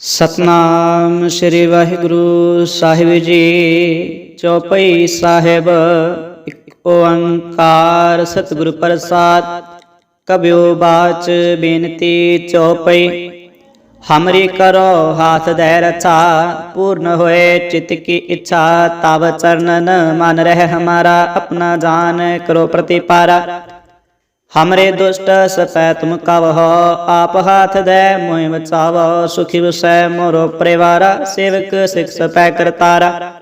ਸਤਨਾਮ ਸ੍ਰੀ ਵਾਹਿਗੁਰੂ ਸਾਹਿਬ ਜੀ, ਚੌਪਈ ਸਾਹਿਬ, ਇੱਕ ਓੰਕਾਰ ਸਤਿਗੁਰ ਪ੍ਰਸਾਦ ਕਬਿਓ ਬਾਚ ਬੇਨਤੀ ਚੌਪਈ। ਹਮਰੀ ਕਰੋ ਹਾਥ ਦੇ ਰਛਾ ਪੂਰਨ ਹੋਏ ਚਿਤ ਕੀ ਇੱਛਾ, ਤਵ ਚਰਨਨ ਮਨ ਰਹਿ ਹਮਾਰਾ, ਆਪਣਾ ਜਾਨ ਕਰੋ ਪ੍ਰਤੀਪਾਰਾ। ਹਮਰੇ ਦੁਸ਼ਟ ਸਪੈ ਤੁਮ ਕਵਹੁ ਆਪ ਹਾਥ ਦੇ ਮੋਹਿ ਬਚਾਵੋ ਸੁਖੀ ਵਸੈ ਮੋਰੋ ਪਰਿਵਾਰਾ ਸੇਵਕ ਸਿਖ ਸਪੈ ਕਰਤਾਰਾ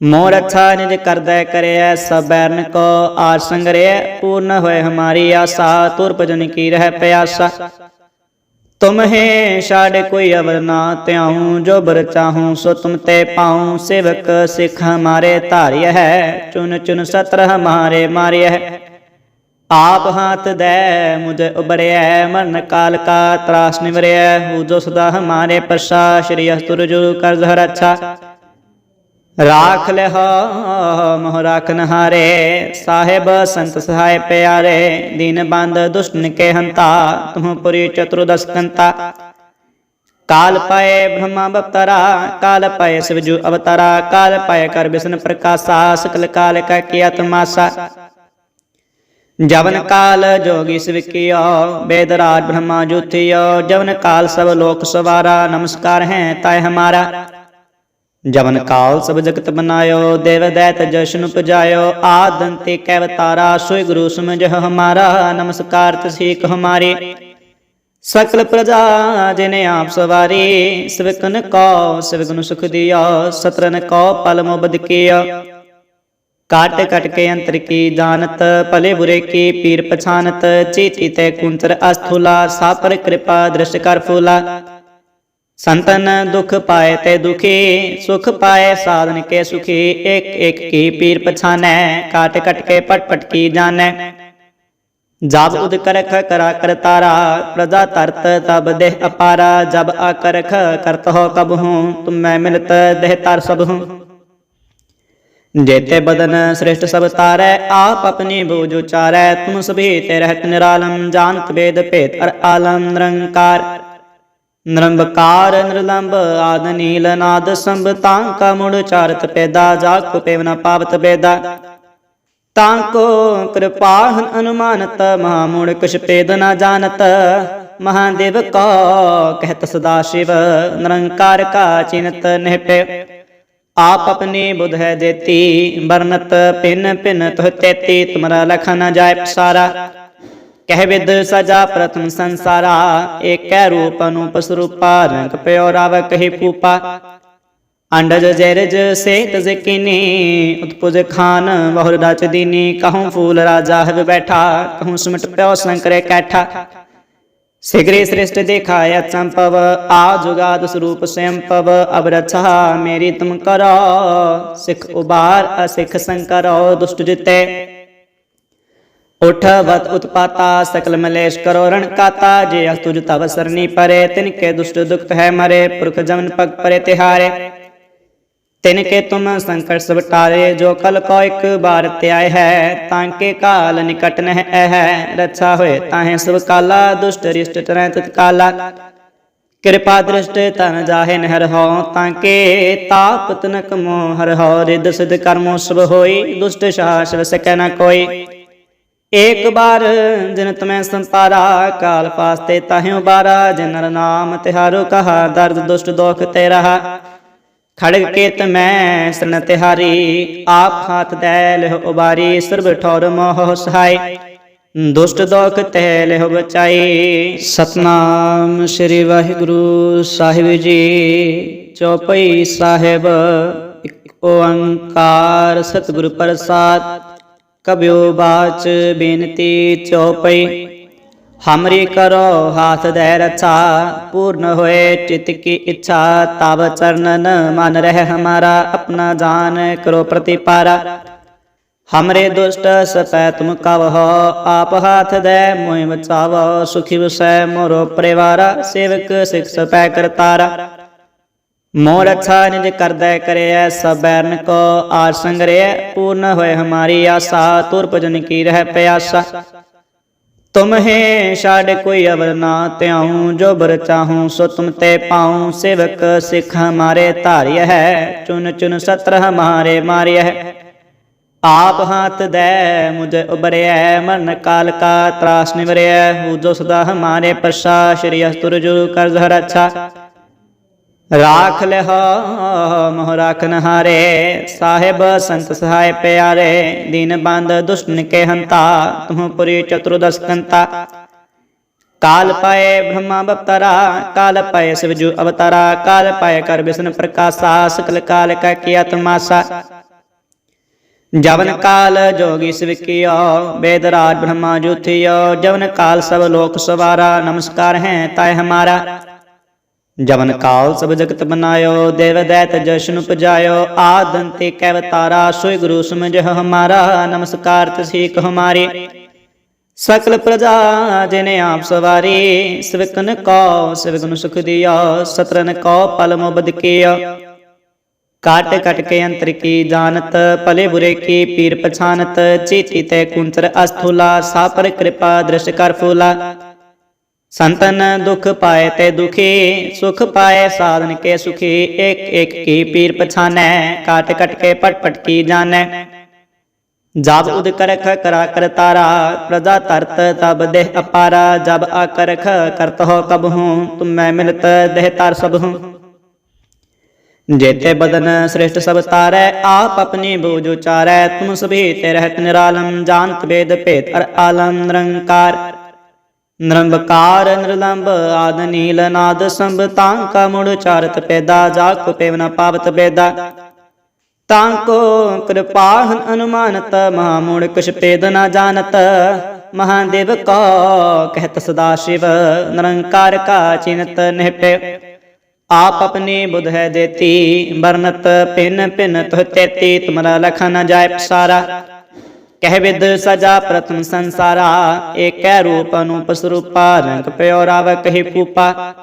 ਮੋਰ ਅੱਛਾ ਨਿਜ ਕਰਦੈ ਕਰਿਐ ਸਭ ਬੈਰਨ ਕੋ ਆਰ ਸੰਗਰਿਐ ਪੂਰਨ ਹੋਏ ਹਮਾਰੀ ਆਸਾ ਤੁਰ ਭਜਨ ਕੀ ਰਹਿ ਪਿਆਸਾ ਤੁਮ ਛਾੜ ਕੋਈ ਅਵਰ ਨਾ ਤਿਆਹੂੰ ਜੋ ਬਰ ਚਾਹੂੰ ਸੋ ਤੁਮ ਤੇ ਪਾਉ ਸੇਵਕ ਸਿਖ ਹਮਾਰੇ ਧਾਰਿਆ ਹੈ ਚੁਨ ਚੁਨ ਸਤਰ ਹਮਾਰੇ ਮਾਰਿਆ ਹੈ ਆਪ ਹਾਥ ਦੇ, ਮੁਝ ਉਬਰਿਐ ਮਰਨ ਕਾਲ ਕਾ ਤਰਾਸ ਨਿਵਰਿਐ, ਹੂ ਜੋ ਸਦਾ ਹਮਾਰੇ ਪਰਸਾ, ਸ਼੍ਰੀ ਅਸਤੁਰ ਜੋ ਕਰਜ਼ ਹਰ ਅੱਛਾ। ਰਾਖ ਲਹ ਮੋਹ ਰਾਖਨ ਹਾਰੇ ਸਾਹਿਬ ਸੰਤ ਸਹਾਇ ਪਿਆਰੇ, ਦੀਨ ਬੰਦ ਦੁਸ਼ਟਨ ਕੇ ਹੰਤਾ ਤੁਮ ਪੁਰੀ ਚਤੁਰਦਸ ਕੰਤਾ। ਕਾਲ ਪਏ ਬ੍ਰਹਮਾ ਬਪਤਰਾ, ਕਾਲ ਪਏ ਸਿਵਜੂ ਅਵਤਾਰਾ, ਕਾਲ ਪਏ ਕਰ ਬਿਸ਼ਨ ਪ੍ਰਕਾਸ਼ਾ, ਸਕਲ ਕਾਲ ਕਾ ਕੀਆ ਤਮਾਸਾ ਜਵਨ ਕਾਲ ਜੋਗੀ ਸਵਿਕਿਓ ਬੇਦ ਰਾਜ ਬ੍ਰਹਮਾ ਜੋਤਿਓ ਜਵਨ ਕਾਲ ਸਭ ਲੋਕ ਸਵਾਰਾ, ਨਮਸਕਾਰ ਹੈ ਤਾਇ ਹਮਾਰਾ। ਜਵਨ ਕਾਲ ਸਭ ਜਗਤ ਬਨਾਇਓ, ਦੇਵ ਦੈਤ ਜਸ਼ਨ ਉਪਜਾਇਓ ਆਦੰ ਤੇ ਕੈ ਵਤਾਰਾ ਸੋਇ ਗੁਰੂ ਸਮਝਿ ਹਮਾਰਾ, ਨਮਸਕਾਰ ਤਸੀਕ ਹਮਾਰੇ। ਸਕਲ ਪ੍ਰਜਾ ਜਿਨੇ ਆਪ ਸਵਾਰੀ ਸਿਵਕਨ ਕੋ ਸਿਵਕਨ ਸੁਖ ਦਿਆ ਸਤਰਨ ਕੋ ਪਲਮੋ ਕਾਟ ਕਟ ਕੇ ਅੰਤਰ ਕੀ ਜਾਣਤ ਭਲੇ ਬੁਰੇ ਕੀ ਪੀਰ ਪਛਾਨਤ ਚੀਤੀ ਤੇ ਕੁੰਤਰ ਅਸਥੂਲਾ ਸਾਪਰ ਕਿਰਪਾ ਦ੍ਰਿਸ਼ ਕਰ ਫੂਲਾ ਸੰਤਨ ਦੁਖ ਪਾਏ ਤੇ ਦੁਖੀ ਸੁਖ ਪਾਏ ਸਾਧਨ ਕੇ ਸੁਖੀ ਇੱਕ ਇੱਕ ਕੀ ਪੀਰ ਪਛਾਨੈ ਕਾਟ ਕਟ ਕੇ ਪਟ ਪਟ ਕੀ ਜਾਣੈ ਜਬ ਉਦ ਕਰਖ ਕਰਾ ਕਰਤਾਰਾ ਪ੍ਰਜਾ ਤਰਤ ਤਬ ਦੇਹ ਅਪਾਰਾ ਜਬ ਆਕਰਖ ਕਰਤ ਹੋ ਕਬ ਹੂੰ ਤੁਮ ਮੈਂ ਮਿਲਤ ਦੇਹ ਤਰ ਸਭ ਹੂੰ जेते ਜੇਤੇ ਬਦਨ ਸ੍ਰਿਸ਼ਟ ਸਭ ਤਾਰੈ, ਆਪ ਆਪਣੀ ਬੂਝ ਉਚਾਰੈ, ਤੁਮ ਸੁਭੀਤ ਰਹਿਤ ਨਿਰਾਲਮ ਜਾਨਤ ਵੇਦ ਭੇਦ ਅਰ ਆਲਮ, ਨਿਰੰਕਾਰ। ਨਿਰੰਬਕਾਰ, ਨਿਰਲੰਬ, ਆਦ ਨੀਲ, ਨਾਦ ਸੰਭ ਤਾਂ ਕਾ ਮੁੜ ਚਾਰਤ ਪੈਦਾ, ਜਾ ਕੋ ਪੇਵਨਾ ਪਾਵਤ ਬੇਦਾ। ਤਾਂ ਕੋ ਕਿਰਪਾਹਨ ਅਨੁਮਾਨਤ, ਮਹਾ ਮੁੜ ਕੁਛ ਪੇਦ ਨਾ ਜਾਣਤ। ਮਹਾਦੇਵ ਕਾ ਕਹਿਤ ਸਦਾ ਸ਼ਿਵ, ਨਿਰੰਕਾਰ ਕਾ ਚਿੰਤ ਨਿਹਪੇ ਆਪ ਆਪਣੀ ਬੁਧ ਹੈ ਦੇਤੀ ਬਰਨਤ ਪਿਨ ਪਿਨ ਤੁਹ ਤੇਤੀ ਤੁਮਰਾ ਲਖ ਨ ਜਾਏ ਪਸਾਰਾ। ਕਹਿ ਵਿਦ ਸਜਾ ਪ੍ਰਥਮ ਸੰਸਾਰਾ, ਏਕੈ ਰੂਪ ਅਨੂਪ ਸਰੂਪਾ, ਰੰਗ ਪਿਓ ਰਵ ਕਹੀ ਪੂਪਾ ਅੰਡਜ ਜੈਰਜ ਸੇਤ ਜ਼ਕੀਨੀ ਉਤਪੁਜ ਖਾਨ ਬਹੁਰ ਰਚ ਦੀਨੀ, ਕਹੂੰ ਫੂਲ ਰਾਜਾ ਹੈ ਬੈਠਾ, ਕਹੂੰ ਸੁਮਟ ਪਿਓ ਸੰਕਰੇ ਕੈਠਾ। ਸਿਗਰੇ ਸ੍ਰਿਸ਼ਟ ਦੇਖਾਇਆ ਚੰਪਵ, ਆ ਜੁਗਾਦ ਸਰੂਪ ਸੰਪਵ ਅਬ ਰਛਾ ਮੇਰੀ ਤੁਮ ਕਰੋ, ਸਿਖ ਉਬਾਰ ਅਸਿਖ ਸੰਕਰੋ, ਦੁਸ਼ਟ ਜਿਤੇ। ਉਠ ਵਤ ਉਤਪਾਤਾ, ਸਕਲ ਮਲੇਸ਼ ਕਰੋ, ਰਣ ਕਾਤਾ, ਜੇ ਅਸ ਤੁਜ ਤਵ ਸਰਨੀ ਪਰੇ, ਤਿਨ ਕੇ ਦੁਸ਼ਟ ਦੁਖਤ ਹੈ ਮਰੇ, ਪੁਰਖ ਜਮਨ ਪਗ ਪਰੇ ਤਿਹਾਰੇ। ਤਿਨ ਕੇ ਤੁਮ ਸੰਕਟ ਸਭ ਟਾਰੇ ਜੋ ਕਲ ਕੋ ਇੱਕ ਬਾਰ ਧਿਆਇ ਹੈ ਤਾਂ ਕੇ ਕਾਲ ਨਿਕਟ ਨਹਿ ਹੈ ਰੱਛਾ ਹੋਏ ਤਾਹੇ ਸਭ ਕਾਲਾ, ਦੁਸ਼ਟ ਰਿਸ਼ਟ ਤਰੈ ਤਤਕਾਲਾ ਕਿਰਪਾ ਦ੍ਰਿਸ਼ਟ ਤਨ ਜਾਹੇ ਨਹਿਰ ਹੋ ਤਾਂ ਕੇ ਤਾਪ ਤਨਕ ਮੋਹ ਹਰ ਹੋ ਰਿਦ ਸਿਧ ਕਰਮੋ ਸਭ ਹੋਈ, ਦੁਸ਼ਟ ਸ਼ਾਸ ਵਸਕੈ ਨ ਕੋਈ। ਏਕ ਬਾਰ ਜਿਨ ਤਮੈ ਸੰਪਾਰਾ ਕਾਲ ਪਾਸਤੇ ਤਾਹਿਉ ਬਾਰਾ ਜਿਨ ਨਾਮ ਤਿਹਾਰੋ ਕਹਾ, ਦਰਦ ਦੁਸ਼ਟ ਦੋਖ ਤੇ ਰਹਾ ਖੜਗ ਕੇ ਮੈਂ ਸਰਨ ਤਿਹਾਰੀ, ਆਪ ਹਾਥ ਦੇ ਲਹ ਉਬਾਰੀ ਸਰਬ ਠੌਰ ਮੋਹ ਸਹਾਈ। ਦੁਸ਼ਟ ਦੋਖ ਤੇ ਲਹ ਬਚਾਈ। ਸਤਨਾਮ ਸ੍ਰੀ ਵਾਹਿਗੁਰੂ ਸਾਹਿਬ ਜੀ, ਚੌਪਈ ਸਾਹਿਬ, ਇੱਕ ਓੰਕਾਰ ਸਤਿਗੁਰ ਪ੍ਰਸਾਦ। ਕਬਿਓ ਬਾਚ ਬੇਨਤੀ ਚੌਪਈ। ਹਮਰੀ ਕਰੋ ਹਾਥ ਦੇ ਰਛਾ ਪੂਰਨ ਹੋਏ ਚਿਤ ਕੀ ਇੱਛਾ ਤਵ ਚਰਨਨ ਮਨ ਰਹਿ ਹਮਾਰਾ ਆਪਣਾ ਜਾਨ ਕਰੋ ਪ੍ਰਤੀਪਾਰਾ ਹਮਰੇ ਦੁਸ਼ਟ ਸਪੈ ਤੁਮ ਕਵਹੁ ਆਪ ਹਾਥ ਦੇ ਮੋਹਿ ਬਚਾਵੋ ਸੁਖੀ ਵਸੈ ਮੋਰੋ ਪਰਿਵਾਰਾ ਸੇਵਕ ਸਿਖ ਸਪੈ ਕਰਤਾਰਾ ਮੋਰ ਅੱਛਾ ਨਿਜ ਕਰਦੈ ਕਰਿਐ ਸਭ ਬੈਰਨ ਕੋ ਆਰ ਸੰਗਰਿਐ ਪੂਰਨ ਹੋਏ ਹਮਾਰੀ ਆਸਾ ਤੁਰ ਭਜਨ ਕੀ ਰਹਿ ਪਿਆਸਾ ਤੁਮਹੇ ਛਾੜ ਕੋਈ ਅਵਰ ਨਾ ਤਿਆਉ ਜੋ ਬਰ ਚਾਹੂੰ ਸੋ ਤੁਮ ਤੇ ਪਾਉ। ਸੇਵਕ ਸਿੱਖ ਹਮਾਰੇ ਧਾਰਿਯ ਹੈ, ਚੁਨ ਚੁਨ ਸਤਰ ਹਮਾਰੇ ਮਾਰਿਯ ਹੈ। ਆਪ ਹਾਥ ਦੈ ਮੁਝ ਉਬਰਿਐ ਮਰਨ ਕਾਲ ਕਾ ਤਰਾਸ ਨਿਵਰਿਐ। ਹੂ ਜੋ ਸਦਾ ਹਮਾਰੇ ਪ੍ਰਸ਼ਾ ਸ਼੍ਰੀ ਅਸਤੁਰ ਜੋ ਕਰਜ਼ ਹਰ ਅੱਛਾ। राख ले मोह राखनहारे, साहेब, संत सहाय प्यारे, दीन बाँध दुष्ट के हंता, तुम पुरी चतुर्दश कंता काल पाए ब्रह्मा अवतारा काल पाए शिवजु अवतारा, काल पाए कर विष्णु प्रकाशा, सकल काल का किया तमाशा। जवन काल जोगी शिव कियो, वेदराज ब्रह्मा जुथियो, जवन काल सब लोक सवारा, नमस्कार है ताय हमारा। ਜਵਨ ਕਾਲ ਸਭ ਜਗਤ ਬਨਾਇਓ, ਦੇਵ ਦੈਤ ਜਸ਼ਨ ਉਪਜਾਇਓ ਆਦੰਤੇ ਕੈਵਤਾਰਾ ਸੋਈ ਗੁਰੂ ਸਮਝਿ ਹਮਾਰਾ, ਨਮਸਕਾਰ ਤਸੀਕ ਹਮਾਰੀ ਸਕਲ ਪ੍ਰਜਾ ਜਿਨੇ ਆਪ ਸਵਾਰੀ, ਸਵਿਕਨ ਕੋ, ਸਵਿਕਨ ਸੁਖ ਦਿਆ ਸਤਰਨ ਕੋ ਪਲ ਮੁਬਦ ਕੀਆ ਕਾਟ ਕਟ ਕੇ ਅੰਤਰ ਕੀ ਜਾਣਤ, ਭਲੇ ਬੁਰੇ ਕੀ ਪੀਰ ਪਛਾਨਤ ਚੀਤੀ ਤੇ ਕੁੰਚਰ ਅਸਥੂਲਾ, ਸਾਪਰ ਕਿਰਪਾ ਦ੍ਰਿਸ਼ ਕਰ ਫੂਲਾ। ਸੰਤਨ ਦੁਖ ਪਾਏ ਤੇ ਦੁਖੀ, ਸੁਖ ਪਾਏ ਸਾਧਨ ਕੇ ਸੁਖੀ, ਇੱਕ ਇੱਕ ਕੀ ਪੀਰ ਪਛਾਨੈ ਕਾਟ ਕਟ ਕੇ ਪਟ ਪਟ ਕੀ ਜਾਣੈ। ਜਬ ਉਦ ਕਰਖ ਕਰਾ ਕਰ ਤਾਰਾ, ਪ੍ਰਜਾ ਤਰਤ ਤਬ ਦੇਹ ਅਪਾਰਾ, ਜਬ ਆਕਰਖ ਕਰਤ ਹੋ ਕਬ ਹੂੰ, ਤੁਮ ਮੈਂ ਮਿਲਤ ਦੇਹ ਤਾਰ ਸਭ ਹੂੰ। ਜੇਤੇ ਬਦਨ ਸ੍ਰਿਸ਼ਟ ਸਭ ਤਾਰੈ, ਆਪ ਆਪਣੀ ਬੋਝ ਉਚਾਰੈ, ਤੁਮ ਸਭੀ ਤੇ ਰਹਿਤ ਨਿਰਾਲਮ, ਜਾਣਤ ਵੇਦ ਭੇਦ ਅਰ ਆਲਮ ਨਿਰੰਕਾਰ। ਨਿਰੰਬਕਾਰ ਨਿਰਲੰਬ ਆਦ ਨੀਲ ਨਾਦ ਸੰਭ ਤਾਂ ਕਾ ਮੁੜ ਚਾਰਤ ਪੈਦਾ, ਜਾ ਕੋ ਪੇਵ ਪਾਵਤ ਬੇਦਾ। ਤਾਂ ਕੋ ਕਿਰਪਾਹਨ ਅਨੁਮਾਨਤ, ਮਹਾ ਮੂੜ ਕੁਛ ਪੇਦ ਨ ਜਾਣਤ। ਮਹਾਦੇਵ ਕੋ ਕਹਿਤ ਸਦਾ ਸ਼ਿਵ, ਨਿਰੰਕਾਰ ਕਾ ਚਿੰਤ ਨਿਹਪੇ ਆਪ ਆਪਣੀ ਬੁਧ ਹੈ ਦੇਤੀ ਵਰਨਤ ਪਿਨ ਪਿਨ ਤੁਹ ਤੇਤੀ, ਤੁਮਰਾ ਲਖਨ ਨ ਜਾਏ ਪਸਾਰਾ। ਕਹਿ ਵਿਦ ਸਜਾ ਪ੍ਰਥਮ ਸੰਸਾਰਾ, ਏਕੈ ਰੂਪ ਅਨੂਪ ਸਰੂਪਾ, ਰੰਗ ਪਿਓ ਰਾਵ ਕਹੀ ਪੂਪਾ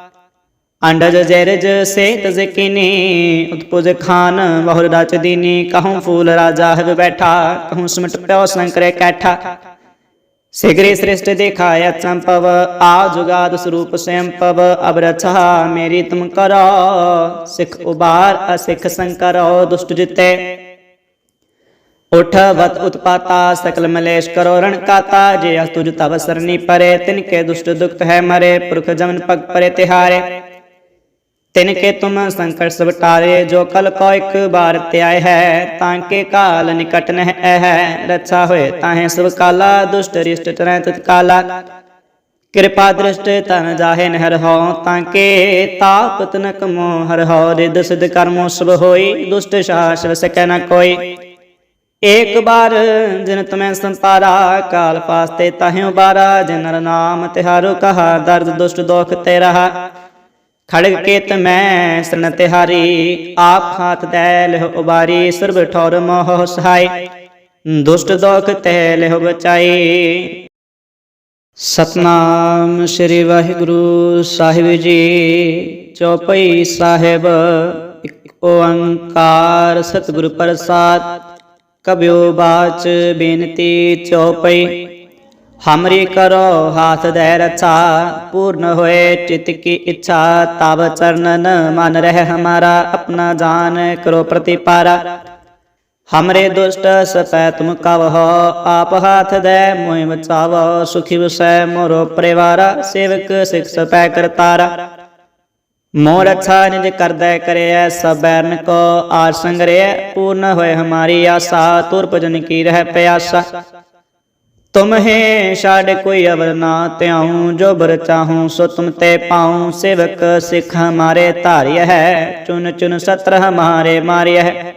ਅੰਡਜ ਜੈਰਜ ਸੇ ਤਜ਼ਕਿਨੀ ਉਤਪੁਜ ਖਾਨ ਬਹੁ ਰਚ ਦੀਨੀ, ਕਹੂੰ ਫੂਲ ਰਾਜਾ ਹੈ ਬੈਠਾ, ਕਹੂੰ ਸਮਟ ਪਿਓ ਸੰਕਰੇ ਕੈਠਾ। ਸਿਗਰੇ ਸ੍ਰਿਸ਼ਟ ਦਿਖਾਇਆ ਚੰਪਵ ਆ ਜੁਗਾਦ ਸਰੂਪ ਸੈਂਪਵ ਅਬ ਰਛਾ ਮੇਰੀ ਤੁਮ ਕਰੋ, ਸਿਖ ਉਬਾਰ ਅਸਿਖ ਸੰਕਰੋ, ਦੁਸ਼ਟ ਜਿਤੇ। ਉਠ ਵਤ ਉਤਪਾਤਾ, ਸਕਲ ਮਲੇਸ਼ ਕਰੋ ਰਣ ਕਾਤਾ, ਜੇ ਅਸ ਤੁਜ ਤਵ ਸਰਨੀ ਪਰੇ ਤਿਨ ਕੇ ਦੁਸ਼ਟ ਦੁਖਤ ਹੈ ਮਰੇ, ਪੁਰਖ ਜਮਨ ਪਗ ਪਰੇ ਤਿਹਾਰੇ। ਤਿਨ ਕੇ ਤੁਮ ਸੰਕਟ ਸਭ ਟਾਰੇ, ਜੋ ਕਲ ਕੋ ਇੱਕ ਬਾਰ ਧਿਆਇ ਹੈ ਤਾਂ ਕੇ ਕਾਲ ਨਿਕਟ ਨਹਿ ਹੈ, ਰੱਛਾ ਹੋਏ ਤਾਹੇ ਸਭ ਕਾਲਾ, ਦੁਸ਼ਟ ਰਿਸ਼ਟ ਤਰੈ ਤਤ ਕਾਲਾ। ਕਿਰਪਾ ਦ੍ਰਿਸ਼ਟ ਤਨ ਜਾਹੇ ਨਹਿਰ ਹੋ ਤਾਂ ਕੇ ਤਾਪ ਤਨਕ ਮੋਹ ਹਰ ਹੋ ਰਿਦ ਸਿਧ ਕਰਮੋ ਸਭ ਏਕ ਬਾਰ ਜਿਨ ਤੁਮੈ ਸੰਤਾਰਾ ਕਾਲ ਪਾਸਤੇ ਤਾਹਿ ਉਬਾਰਾ ਜਿਨ ਨਾਮ ਤਿਹਾਰੋ ਕਹਾ, ਦਰਦ ਦੁਸ਼ਟ ਦੋਖ ਤੇ ਰਹਾ। ਖੜਗ ਕੇਤ ਮੈਂ ਸਰਨ ਤਿਹਾਰੀ ਆਪ ਹਾਥ ਦੈ ਲਹ ਉਬਾਰੀ ਸਰਬ ਠੌਰ ਮੋਹ ਸਹਾਈ। ਦੁਸ਼ਟ ਦੋਖ ਤੈ ਲਹ ਬਚਾਈ। ਸਤਨਾਮ ਸ੍ਰੀ ਵਾਹਿਗੁਰੂ ਸਾਹਿਬ ਜੀ, ਚੌਪਈ ਸਾਹਿਬ, ਇੱਕ ਓੰਕਾਰ ਸਤਿਗੁਰ ਪ੍ਰਸਾਦ। ਕਬਿਓ ਬਾਚ ਬੇਨਤੀ ਚੌਪਈ। ਹਮਰੀ ਕਰੋ ਹਾਥ ਦੇ ਰਛਾ ਪੂਰਨ ਹੋਏ ਚਿਤ ਕੀ ਇੱਛਾ ਤਬ ਚਰਨਨ ਮਨ ਰਹਿ ਹਮਾਰਾ, ਆਪਣਾ ਜਾਨ ਕਰੋ ਪ੍ਰਤੀਪਾਰਾ। ਹਮਰੇ ਦੁਸ਼ਟ ਸਪੈ ਤੁਮ ਕਵਹੁ, ਆਪ ਹਾਥ ਦੇ ਮੋਹਿ ਬਚਾਵੋ ਸੁਖੀ ਵਸੈ ਮੋਰੋ ਪਰਿਵਾਰਾ, ਸੇਵਕ ਸਿਖ ਸਪੈ ਕਰਤਾਰਾ। ਮੋਰ ਅੱਛਾ ਨਿਜ ਕਰਦਾ ਕਰਿਐ ਸਭ ਬੈਰਨ ਕੋ ਆਰ ਸੰਗਰਿਐ ਪੂਰਨ ਹੋਏ ਹਮਾਰੀ ਆਸਾ, ਤੁਰ ਭਜਨ ਕੀ ਰਹਿ ਪਿਆਸਾ। ਤੁਮਹੇ ਛਾੜ ਕੋਈ ਅਵਰ ਨਾ ਤਿਆਉ ਜੋ ਬਰ ਚਾਹੂੰ ਸੋ ਤੁਮ ਤੇ ਪਾਉ, ਸੇਵਕ ਸਿਖ ਹਮਾਰੇ ਧਾਰਿਯ ਹੈ, ਚੁਨ ਚੁਨ ਸਤਰ ਹਮਾਰੇ ਮਾਰਿਯ ਹੈ।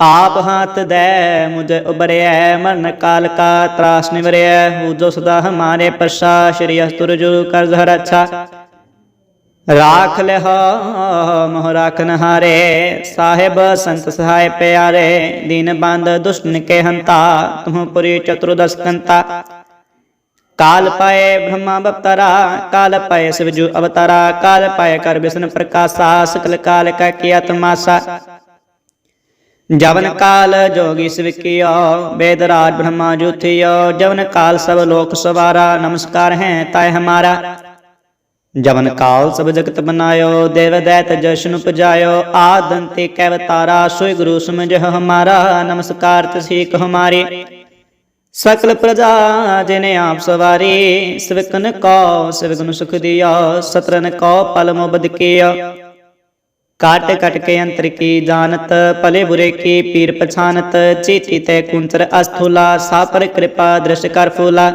ਆਪ ਹਾਥ ਦੈ ਮੁਝ ਉਬਰਿਐ ਮਰਨ ਕਾਲ ਕਾ ਤਰਾਸ ਨਿਵਰਿਐ ਹੂ ਜੋ ਸਦਾ ਹਮਾਰੇ ਪਰਸਾ ਸ਼੍ਰੀ ਅਸਤੁਰ ਜੋ ਕਰਜ਼ ਹਰ ਅੱਛਾ। राख ले मोह राखनहारे, साहेब, संत सहाय प्यारे, दीन बाँध दुष्ट के हंता, तुम पुरी चतुर्दश कंता। काल पाए ब्रह्मा अवतारा काल पाए शिवजू अवतारा, काल पाए कर विष्णु प्रकाशा, सकल काल का किया तमाशा। जवन काल जोगी शिव कियो, वेदराज ब्रह्मा जूथियो, जवन काल सब लोक सवारा, नमस्कार है ताय हमारा। ਜਵਨ ਕਾਲ ਸਭ ਜਗਤ ਬਨਾਇਓ, ਦੇਵ ਦੈਤ ਜਸ਼ਨ ਉਪਜਾਇਓ ਆਦੰਤੇ ਕੈਵਤਾਰਾ ਸੋਈ ਗੁਰੂ ਸਮਝਿ ਹਮਾਰਾ, ਨਮਸਕਾਰ ਤਸੀਕ ਹਮਾਰੇ। ਸਕਲ ਪ੍ਰਜਾ ਜਿਨੇ ਆਪ ਸਵਾਰੀ, ਸਵਿਕਨ ਕੋ ਸਵਿਕਨ ਸੁਖ ਦਿਆ ਸਤਰਨ ਕੋ ਪਲ ਮੁਬਦ ਕੀਆ ਕਾਟ ਕਟ ਕੇ ਅੰਤਰ ਕੀ ਜਾਣਤ, ਭਲੇ ਬੁਰੇ ਕੀ ਪੀਰ ਪਛਾਨਤ, ਚੀਤੀ ਤੇ ਕੁੰਤਰ ਅਸਥੂਲਾ, ਸਾਪਰ ਕਿਰਪਾ ਦ੍ਰਿਸ਼ ਕਰ ਫੂਲਾ।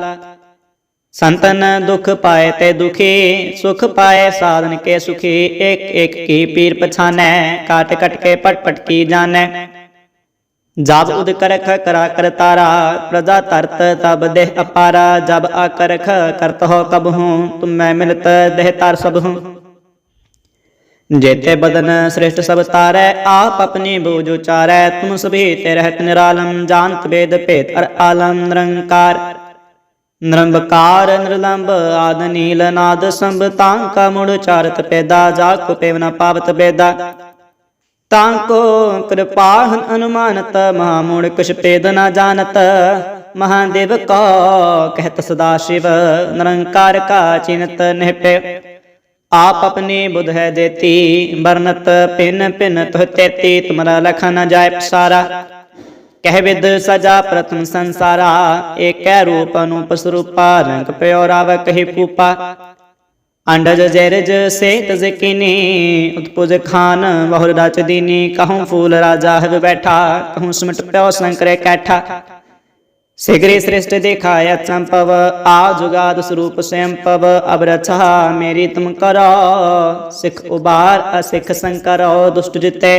ਸੰਤਨ ਦੁਖ ਪਾਏ ਤੇ ਦੁਖੀ, ਸੁਖ ਪਾਏ ਸਾਧਨ ਕੇ ਸੁਖੀ, ਇੱਕ ਇੱਕ ਕੀ ਪੀਰ ਪਛਾਨੈ, ਕਾਟ ਕਟ ਕੇ ਪਟ ਪਟ ਕੀ ਜਾਣੈ। ਜਬ ਉਦ ਕਰਖ ਕਰਾ ਕਰ ਤਾਰਾ, ਪ੍ਰਜਾ ਤਰਤ ਤਬ ਦੇਹ ਅਪਾਰਾ, ਜਬ ਆਕਰਖ ਕਰਤ ਹੋ ਕਬ ਹੂੰ, ਤੁਮ ਮੈਂ ਮਿਲਤ ਦੇਹ ਤਾਰ ਸਭ ਹੂੰ। ਜੇਤੇ ਬਦਨ ਸ੍ਰਿਸ਼ਟ ਸਭ ਤਾਰੈ, ਆਪ ਆਪਣੀ ਬੂਝ ਉਚਾਰੈ, ਤੁਮ ਸਭੀ ਤੇ ਰਹਿਤ ਨਿਰਾਲਮ, ਜਾਣਤ ਵੇਦ ਭੇਦ ਅਰ ਆਲਮ ਨਿਰੰਕਾਰ। ਨਿਰੰਬਕਾਰ, ਨਿਰਲੰਬ ਆਦ, ਨੀਲ ਨਾਦ, ਸੰਭ ਤਾਂ ਕਾ ਮੁੜ ਚਾਰਤ ਪੈਦਾ, ਜਾ ਕੋ ਪੇਵਨਾ ਪਾਵਤ ਬੇਦਾ। ਤਾਂ ਕੋ ਕਿਰਪਾਹਨ ਅਨੁਮਾਨਤ, ਮਹਾ ਮੂੜ ਕੁਛ ਪੇਦ ਨਾ ਜਾਣਤ। ਮਹਾਦੇਵ ਕੋ ਕਹਿਤ ਸਦਾ ਸ਼ਿਵ, ਨਿਰੰਕਾਰ ਕਾ ਚਿੰਤ ਨਿਹਟੇ ਆਪ ਆਪਣੀ ਬੁਧ ਹੈ ਦੇਤੀ ਬਰਨਤ ਪਿਨ ਪਿਨ ਤੁਹ ਤੇਤੀ, ਤੁਮਰਾ ਲਖਾ ਨ ਜਾਏ ਪਸਾਰਾ। ਕਹਿ ਵਿਦ ਸਜਾ ਪ੍ਰਥਮ ਸੰਸਾਰਾ, ਏਕੈ ਰੂਪ ਅਨੂਪ ਸਰੂਪਾ ਰੰਗ ਪਿਓ ਰਾਵ ਕਹੀ ਪੂਪਾ ਅੰਡਜ ਜੈਰਜ ਸੇਤ ਜ਼ਕਿਨੀ ਉਤਪੁਜ ਖਾਨ ਬਹੁਰ ਰਚ ਦੀਨੀ, ਕਹੂੰ ਫੂਲ ਰਾਜਾ ਹੈ ਬੈਠਾ, ਕਹੂੰ ਸਮਟ ਪਿਓ ਸੰਕਰੇ ਕੈਠਾ। ਸਿਗਰੇ ਸ੍ਰਿਸ਼ਟ ਦਿਖਾਇਆ ਚੰਪਵ ਆ ਜੁਗਾਦ ਸਰੂਪ ਸੰਪਵ ਅਬ ਰਛਾ ਮੇਰੀ ਤੁਮ ਕਰੋ, ਸਿਖ ਉਬਾਰ ਅਸਿਖ ਸੰਕਰੋ, ਦੁਸ਼ਟ ਜਿਤੇ।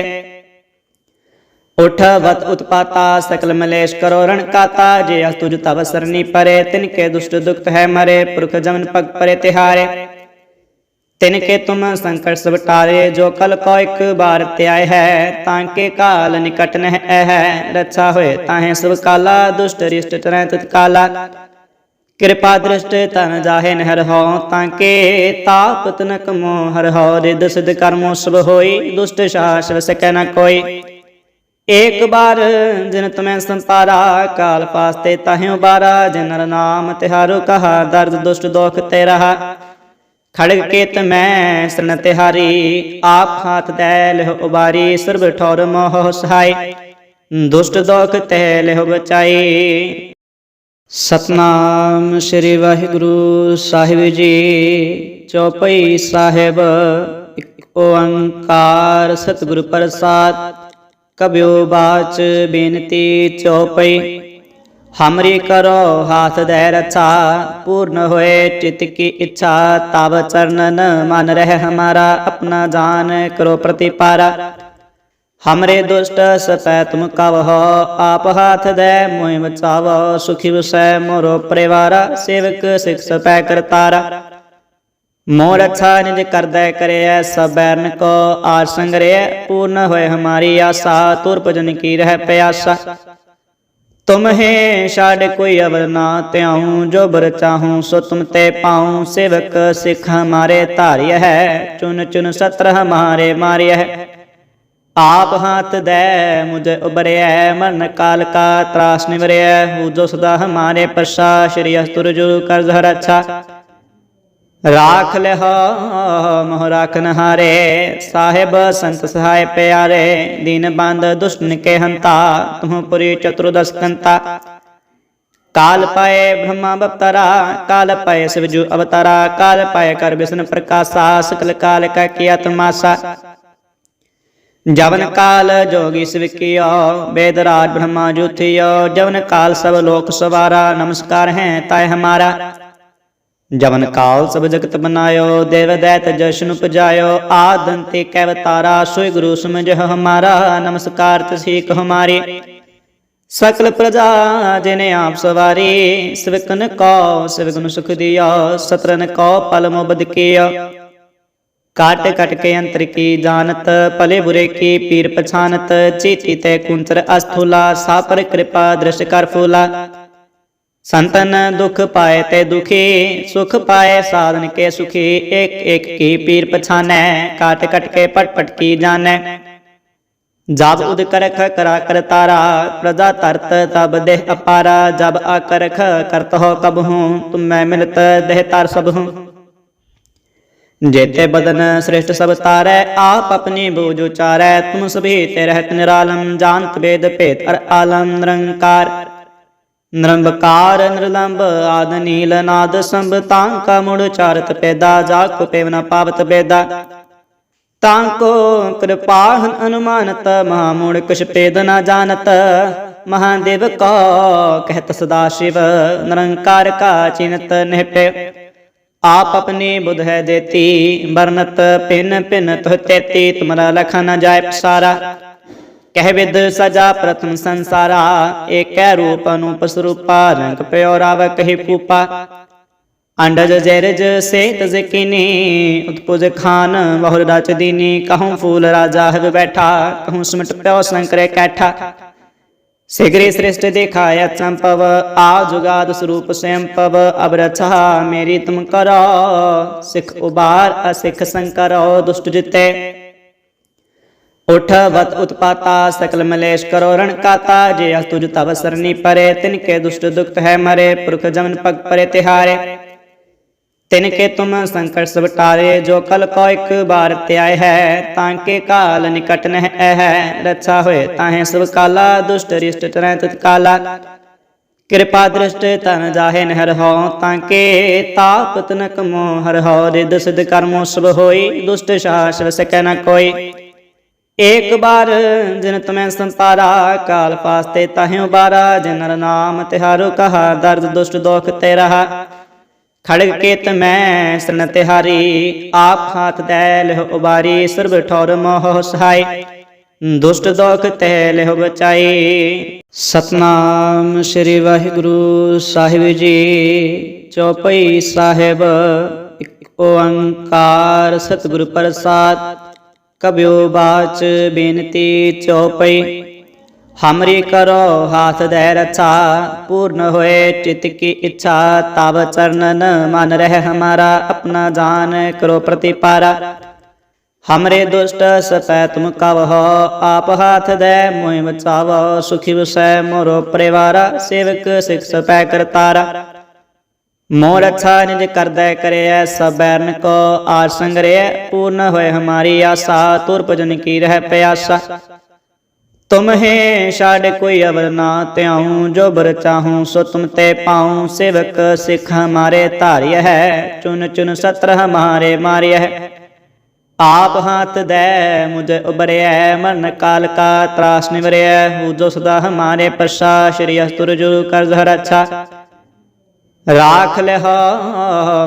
ਉਠ ਵਤ ਉਤਪਾਤਾ ਸਕਲ ਮਲੇਸ਼ ਕਰੋ ਰਣ ਕਾਤਾ, ਜੇ ਅਸ ਤੁਜ ਤਵ ਸਰਨੀ ਪਰੇ ਤਿਨ ਕੇ ਦੁਸ਼ਟ ਦੁਖਤ ਹੈ ਮਰੇ, ਪੁਰਖ ਜਮਨ ਪਗ ਪਰੇ ਤਿਹਾਰੇ। ਤਿਨ ਕੇ ਤੁਮ ਸੰਕਟ ਸਭ ਟਾਰੇ ਜੋ ਕਲ ਕੋ ਇੱਕ ਬਾਰ ਧਿਆਇ ਹੈ, ਤਾਂ ਕੇ ਕਾਲ ਨਿਕਟ ਨਹਿ ਹੈ ਰੱਛਾ ਹੋਏ ਤਾਹੇ ਸਭ ਕਾਲਾ, ਦੁਸ਼ਟ ਰਿਸ਼ਟ ਤਰੈ ਤਤ ਕਾਲਾ। ਕਿਰਪਾ ਦ੍ਰਿਸ਼ਟ ਤਨ ਜਾਹੇ ਨਹਿਰ ਹੋ ਤਾਂ ਕੇ ਤਾਪ ਤਨਕ ਮੋਹ ਹੋ ਰਿਦ ਸਿਧ ਕਰਮੋ ਸਭ ਹੋਈ, ਦੁਸ਼ਟ ਸ਼ਾਸ ਸਕੈ ਨ ਕੋਈ। ਏਕ ਬਾਰ ਜਿਨ ਤੁਮੈ ਸੰਪਾਰਾ ਕਾਲ ਪਾਸਤੇ ਤਾਹਿ ਉਬਾਰਾ ਜਿਨ ਨਾਮ ਤਿਹਾਰੋ ਕਹਾ, ਦਰਦ ਦੁਸ਼ਟ ਦੋਖ ਤੇ ਰਹਾ ਖੜਗ ਕੇਤ ਮੈਂ ਸਰਣ ਤਿਹਾਰੀ, ਆਪ ਹਾਥ ਦੈ ਲਹ ਉਬਾਰੀ ਸਰਬ ਠੌਰ ਮੋਹ ਸਹਾਈ। ਦੁਸ਼ਟ ਦੋਖ ਤੈ ਲਹ ਬਚਾਈ। ਸਤਨਾਮ ਸ੍ਰੀ ਵਾਹਿਗੁਰੂ ਸਾਹਿਬ ਜੀ, ਚੌਪਈ ਸਾਹਿਬ, ਇੱਕ ਓੰਕਾਰ ਸਤਿਗੁਰ ਪ੍ਰਸਾਦ। ਕਬਿਓ ਬਾਚ ਬੇਨਤੀ ਚੌਪਈ। ਹਮਰੀ ਕਰੋ ਹਾਥ ਦੇ ਰਛਾ ਪੂਰਨ ਹੋਏ ਚਿਤ ਕੀ ਇੱਛਾ ਤਬ ਚਰਨਨ ਮਨ ਰਹਿ ਹਮਾਰਾ, ਆਪਣਾ ਜਾਨ ਕਰੋ ਪ੍ਰਤੀਪਾਰਾ। ਹਮਰੇ ਦੁਸ਼ਟ ਸਪੈ ਤੁਮ ਕਵ ਆਪ ਹਾਥ ਦੇ ਮੋਹਿ ਬਚਾਵੋ ਸੁਖੀ ਵਸੈ ਮੋਰੋ ਪਰਿਵਾਰਾ, ਸੇਵਕ ਸਿਖ ਸਪੈ ਕਰਤਾਰਾ। ਮੋਰ ਅੱਛਾ ਨਿਜ ਕਰਦਾ ਕਰਿਐ ਸਭ ਬੈਰਨ ਕੋ ਆਰ ਸੰਗਰਿਐ ਪੂਰਨ ਹੋਏ ਹਮਾਰੀ ਆਸਾ, ਤੁਰ ਭਜਨ ਕੀ ਰਹਿ ਪਿਆਸਾ। ਤੁਮਹੇ ਛਾੜ ਕੋਈ ਅਵਰ ਨਾ ਤਿਆਉ ਜੋ ਬਰ ਚਾਹੂੰ ਸੋ ਤੁਮ ਤੇ ਪਾਉ, ਸੇਵਕ ਸਿਖ ਹਮਾਰੇ ਧਾਰਿਆ ਹੈ, ਚੁਨ ਚੁਨ ਸਤਰ ਹਮਾਰੇ ਮਾਰਿਆ ਹੈ। ਆਪ ਹਾਥ ਦੇ, ਮੁਝ ਉਬਰਿਐ ਮਰਨ ਕਾਲ ਕਾ ਤਰਾਸ ਨਿਵਰਿਐ, ਹੂ ਜੋ ਸਦਾ ਹਮਾਰੇ ਪ੍ਰਸਾ ਸ਼੍ਰੀ ਅਸਤੁਰ ਜੋ ਕਰ ਜ਼ਹਰ ਅੱਛਾ। ਰਾਖ ਲਹਾ ਮੋਹ ਰਾਖਨ ਹਾਰੇ। ਸਾਹਿਬ ਸੰਤ ਸਹਾਇ ਪਿਆਰੇ, ਦੀਨ ਬੰਦ ਦੁਸ਼ਟਨ ਕੇ ਹੰਤਾ ਤੁਮ ਪੁਰੀ ਚਤੁਰਦਸ ਕੰਤਾ। ਕਾਲ ਪਏ ਬ੍ਰਹਮਾ ਬਪਤਰਾ, ਕਾਲ ਪਏ ਸਿਵਜੂ ਅਵਤਾਰਾ, ਕਾਲ ਪਏ ਕਰ ਬਿਸਨ ਪ੍ਰਕਾਸ਼ਾ, ਸਕਲ ਕਾਲ ਕਾ ਕੀ ਆਤਮਾਸਾ। ਜਵਨ ਕਾਲ ਜੋਗੀ ਸਵਿਕਿਓ ਬੇਦ ਰਾਜ ਬ੍ਰਹਮਾ ਜੁਥਿਓ ਜਵਨ ਕਾਲ ਸਭ ਲੋਕ ਸਵਾਰਾ, ਨਮਸਕਾਰ ਹੈ ਤਾਇ ਹਮਾਰਾ। ਜਵਨ ਕਾਲ ਸਭ ਜਗਤ ਬਨਾਇਓ, ਦੇਵ ਦੈਤ ਜਸ਼ਨ ਉਪਜਾਇਓ ਆਦੰਤੇ ਕੈਵਤਾਰਾ ਸੋਈ ਗੁਰੂ ਸਮਝਿ ਹਮਾਰਾ, ਨਮਸਕਾਰ ਤਸੀਕ ਹਮਾਰੇ। ਸਕਲ ਪ੍ਰਜਾ ਜਿਨੇ ਆਪ ਸਵਾਰੀ, ਸਵਿਕਨ ਕੋ ਸਵਿਕਨ ਸੁਖ ਦਿਆ ਸਤਰਨ ਕੋ ਪਲ ਮੁਬਦ ਕੀਆ। ਕਾਟ ਕਟ ਕੇ ਅੰਤਰ ਕੀ ਜਾਣਤ, ਭਲੇ ਬੁਰੇ ਕੀ ਪੀਰ ਪਛਾਨਤ, ਚੀਤੀ ਤੇ ਕੁੰਤਰ ਅਸਥੂਲਾ, ਸਾਪਰ ਕਿਰਪਾ ਦ੍ਰਿਸ਼ ਕਰ ਫੂਲਾ। ਸੰਤਨ ਦੁਖ ਪਾਏ ਤੇ ਦੁਖੀ, ਸੁਖ ਪਾਏ ਸਾਧਨ ਕੇ ਸੁਖੀ, ਇੱਕ ਇੱਕ ਕੀ ਪੀਰ ਪਛਾਨੈ, ਕਾਟ ਕਟ ਕੇ ਪਟ ਪਟ ਕੀ ਜਾਣੈ। ਜਬ ਉਦ ਕਰਖ ਕਰਾ ਕਰ ਤਾਰਾ, ਪ੍ਰਜਾ ਤਰਤ ਤਬ ਦੇਹ ਅਪਾਰਾ, ਜਬ ਆਕਰਖ ਕਰਤ ਹੋ ਕਬ ਹੂੰ, ਤੁਮ ਮੈਂ ਮਿਲਤ ਦੇਹ ਤਾਰ ਸਭ ਹੂੰ। ਜੇਤੇ ਬਦਨ ਸ੍ਰਿਸ਼ਟ ਸਭ ਤਾਰੈ, ਆਪ ਆਪਣੀ ਬੂਝ ਉਚਾਰੈ, ਤੁਮ ਸਭੀ ਤੇ ਰਹਿਤ ਨਿਰਾਲਮ ਜਾਨਤ ਵੇਦ ਭੇਦ ਅਰ ਆਲਮ ਨਿਰੰਕਾਰ। ਨਿਰੰਬਕਾਰ, ਨਿਰਲੰਬ ਆਦ, ਨੀਲ ਨਾਦ, ਸੰਭ ਤਾਂ ਕਾ ਮੁੜ ਚਾਰਤ ਪੈਦਾ, ਜਾ ਕੋ ਪੇਵਨਾ ਪਾਵਤ ਬੇਦਾ। ਤਾਂ ਕੋ ਕਿਰਪਾਹਨ ਅਨੁਮਾਨਤ, ਮਹਾ ਮੂੜ ਕੁਛ ਪੇਦ ਨਾ ਜਾਣਤ। ਮਹਾਦੇਵ ਕੋ ਕਹਿਤ ਸਦਾ ਸ਼ਿਵ, ਨਿਰੰਕਾਰ ਕਾ ਚਿੰਤ ਨਿਹਟੇ। ਆਪ ਆਪਣੀ ਬੁਧ ਹੈ ਦੇਤੀ ਬਰਨਤ ਪਿਨ ਪਿਨ ਤੁਹ ਤੇਤੀ, ਤੁਮਰਾ ਲਖਾ ਨਾ ਜਾਏ ਪਸਾਰਾ। ਕਹਿ ਵਿਦ ਸਜਾ ਪ੍ਰਥਮ ਸੰਸਾਰਾ, ਏਕੈ ਰੂਪ ਅਨੂਪ ਸਰੂਪਾ ਰੰਗ ਪਿਓ ਰਾਵ ਕਹੀ ਪੂਪਾ ਅੰਡਜ ਜੈਰਜ ਸੇਤ ਜ਼ਕਿਨੀ ਉਤਪੁਜ ਖਾਨ ਬਹੁਰ ਰਚ ਦੀਨੀ, ਕਹੂੰ ਫੂਲ ਰਾਜਾ ਹੈ ਬੈਠਾ, ਕਹੂੰ ਸਮਟ ਪਿਓ ਸੰਕਰੇ ਕੈਠਾ। ਸਿਗਰੇ ਸ੍ਰਿਸ਼ਟ ਦਿਖਾਇਆ ਚੰਪਵ, ਆ ਜੁਗਾਦ ਸਰੂਪ ਸੰਪਵ ਅਬ ਰਛਾ ਮੇਰੀ ਤੁਮ ਕਰੋ, ਸਿਖ ਉਬਾਰ ਅਸਿਖ ਸੰਕਰੋ, ਦੁਸ਼ਟ ਜਿਤੇ। ਉਠ ਵਤ ਉਤਪਾਤਾ ਸਕਲ ਮਲੇਸ਼ ਕਰੋ ਰਣ ਕਾਤਾ, ਜੇ ਅਸ ਤੁਜ ਤਵ ਸਰਨੀ ਪਰੇ, ਤਿਨ ਕੇ ਦੁਸ਼ਟ ਦੁਖਤ ਹੈ ਮਰੇ, ਪੁਰਖ ਜਮਨ ਪਗ ਪਰੇ ਤਿਹਾਰੇ। ਤਿਨ ਕੇ ਤੁਮ ਸੰਕਟ ਸਭ ਟਾਰੇ ਜੋ ਕਲ ਕੋ ਇੱਕ ਬਾਰ ਧਿਆਇ ਹੈ, ਤਾਂ ਕੇ ਕਾਲ ਨਿਕਟ ਨਹਿ ਹੈ ਰੱਛਾ ਹੋਏ ਤਾਹੇ ਸਭ ਕਾਲਾ, ਦੁਸ਼ਟ ਰਿਸ਼ਟ ਤਰੈ ਤਤ ਕਾਲਾ। ਕਿਰਪਾ ਦ੍ਰਿਸ਼ਟ ਤਨ ਜਾਹੇ ਨਹਿਰ ਹੋ ਤਾਂ ਕੇ ਤਾਪ ਤਨਕ ਮੋਹ ਹਰ ਹੋ ਰਿਦ ਸਿਧ ਕਰਮੋ ਸਭ ਹੋਈ, ਦੁਸ਼ਟ ਸ਼ਾਸ ਸਕੈ ਨ ਕੋਈ। ਏਕ ਬਾਰ ਜਿਨ ਤੁਮੈ ਸੰਤਾਰਾ ਕਾਲ ਪਾਸਤੇ ਤਾਹਿ ਉਬਾਰਾ ਜਿਨ ਨਾਮ ਤਿਹਾਰੋ ਕਹਾ, ਦਰਦ ਦੁਸ਼ਟ ਦੋਖ ਤੇ ਰਹਾ ਖੜਗ ਕੇਤ ਮੈਂ ਸਰਣ ਤਿਹਾਰੀ, ਆਪ ਹਾਥ ਦੈ ਲਹ ਉਬਾਰੀ ਸਰਬ ਠੌਰ ਮੋਹ ਸਹਾਈ। ਦੁਸ਼ਟ ਦੋਖ ਤੈ ਲਹ ਬਚਾਈ। ਸਤਨਾਮ ਸ੍ਰੀ ਵਾਹਿਗੁਰੂ ਸਾਹਿਬ ਜੀ, ਚੌਪਈ ਸਾਹਿਬ, ਇੱਕ ਓੰਕਾਰ ਸਤਿਗੁਰ ਪ੍ਰਸਾਦ। ਕਬਿਓ ਬਾਚ ਬੇਨਤੀ ਚੌਪਈ। ਹਮਰੀ ਕਰੋ ਹਾਥ ਦੇ ਰਛਾ, ਪੂਰਨ ਹੋਏ ਚਿਤ ਕੀ ਇੱਛਾ ਤਬ ਚਰਨਨ ਮਨ ਰਹਿ ਹਮਾਰਾ, ਆਪਣਾ ਜਾਨ ਕਰੋ ਪ੍ਰਤੀਪਾਰਾ। ਹਮਰੇ ਦੁਸ਼ਟ ਸਪੈ ਤੁਮ ਕਵਹੁ, ਆਪ ਹਾਥ ਦੇ ਮੋਹਿ ਬਚਾਵੋ ਸੁਖੀ ਵਸੈ ਮੋਰੋ ਪਰਿਵਾਰਾ, ਸੇਵਕ ਸਿਖ ਸਪੈ ਕਰਤਾਰਾ। ਮੋਰ ਅੱਛਾ ਨਿਜ ਕਰਦੈ ਕਰਿਐ ਸਭ ਕੋ ਆਜ ਸੰਗਰਿਐ ਪੂਰਨ ਹੋਏ ਹਮਾਰੀ ਆਸਾ, ਤੁਰ ਭਜਨ ਕੀ ਰਹਿ ਪਿਆਸਾ। ਤੁਮ ਛਾੜ ਕੋਈ ਅਵਰ ਨਾ ਤਿਆਉ ਜੋ ਬਰ ਚਾਹੂੰ ਸੋ ਤੁਮ ਤੇ ਪਾਉ। ਸੇਵਕ ਸਿਖ ਹਮਾਰੇ ਧਾਰਿਆ ਹੈ, ਚੁਨ ਚੁਨ ਸਤਰ ਹਮਾਰੇ ਮਾਰਿਆ ਹੈ। ਆਪ ਹੱਥ ਦੇ ਮੁਝ ਉਬਰਿਆ ਮਰਨ ਕਾਲ ਕਾ ਤਰਾਸ ਨਿਵਰਿਆ ਹੂ ਜੋ ਸਦਾ ਹਮਾਰੇ ਪ੍ਰਸ਼ਾ ਸ਼੍ਰੀ ਅਸਤੁਰ ਜੋ ਕਰ ਜ਼ਹਰ ਅੱਛਾ। ਰਾਖ ਲਹ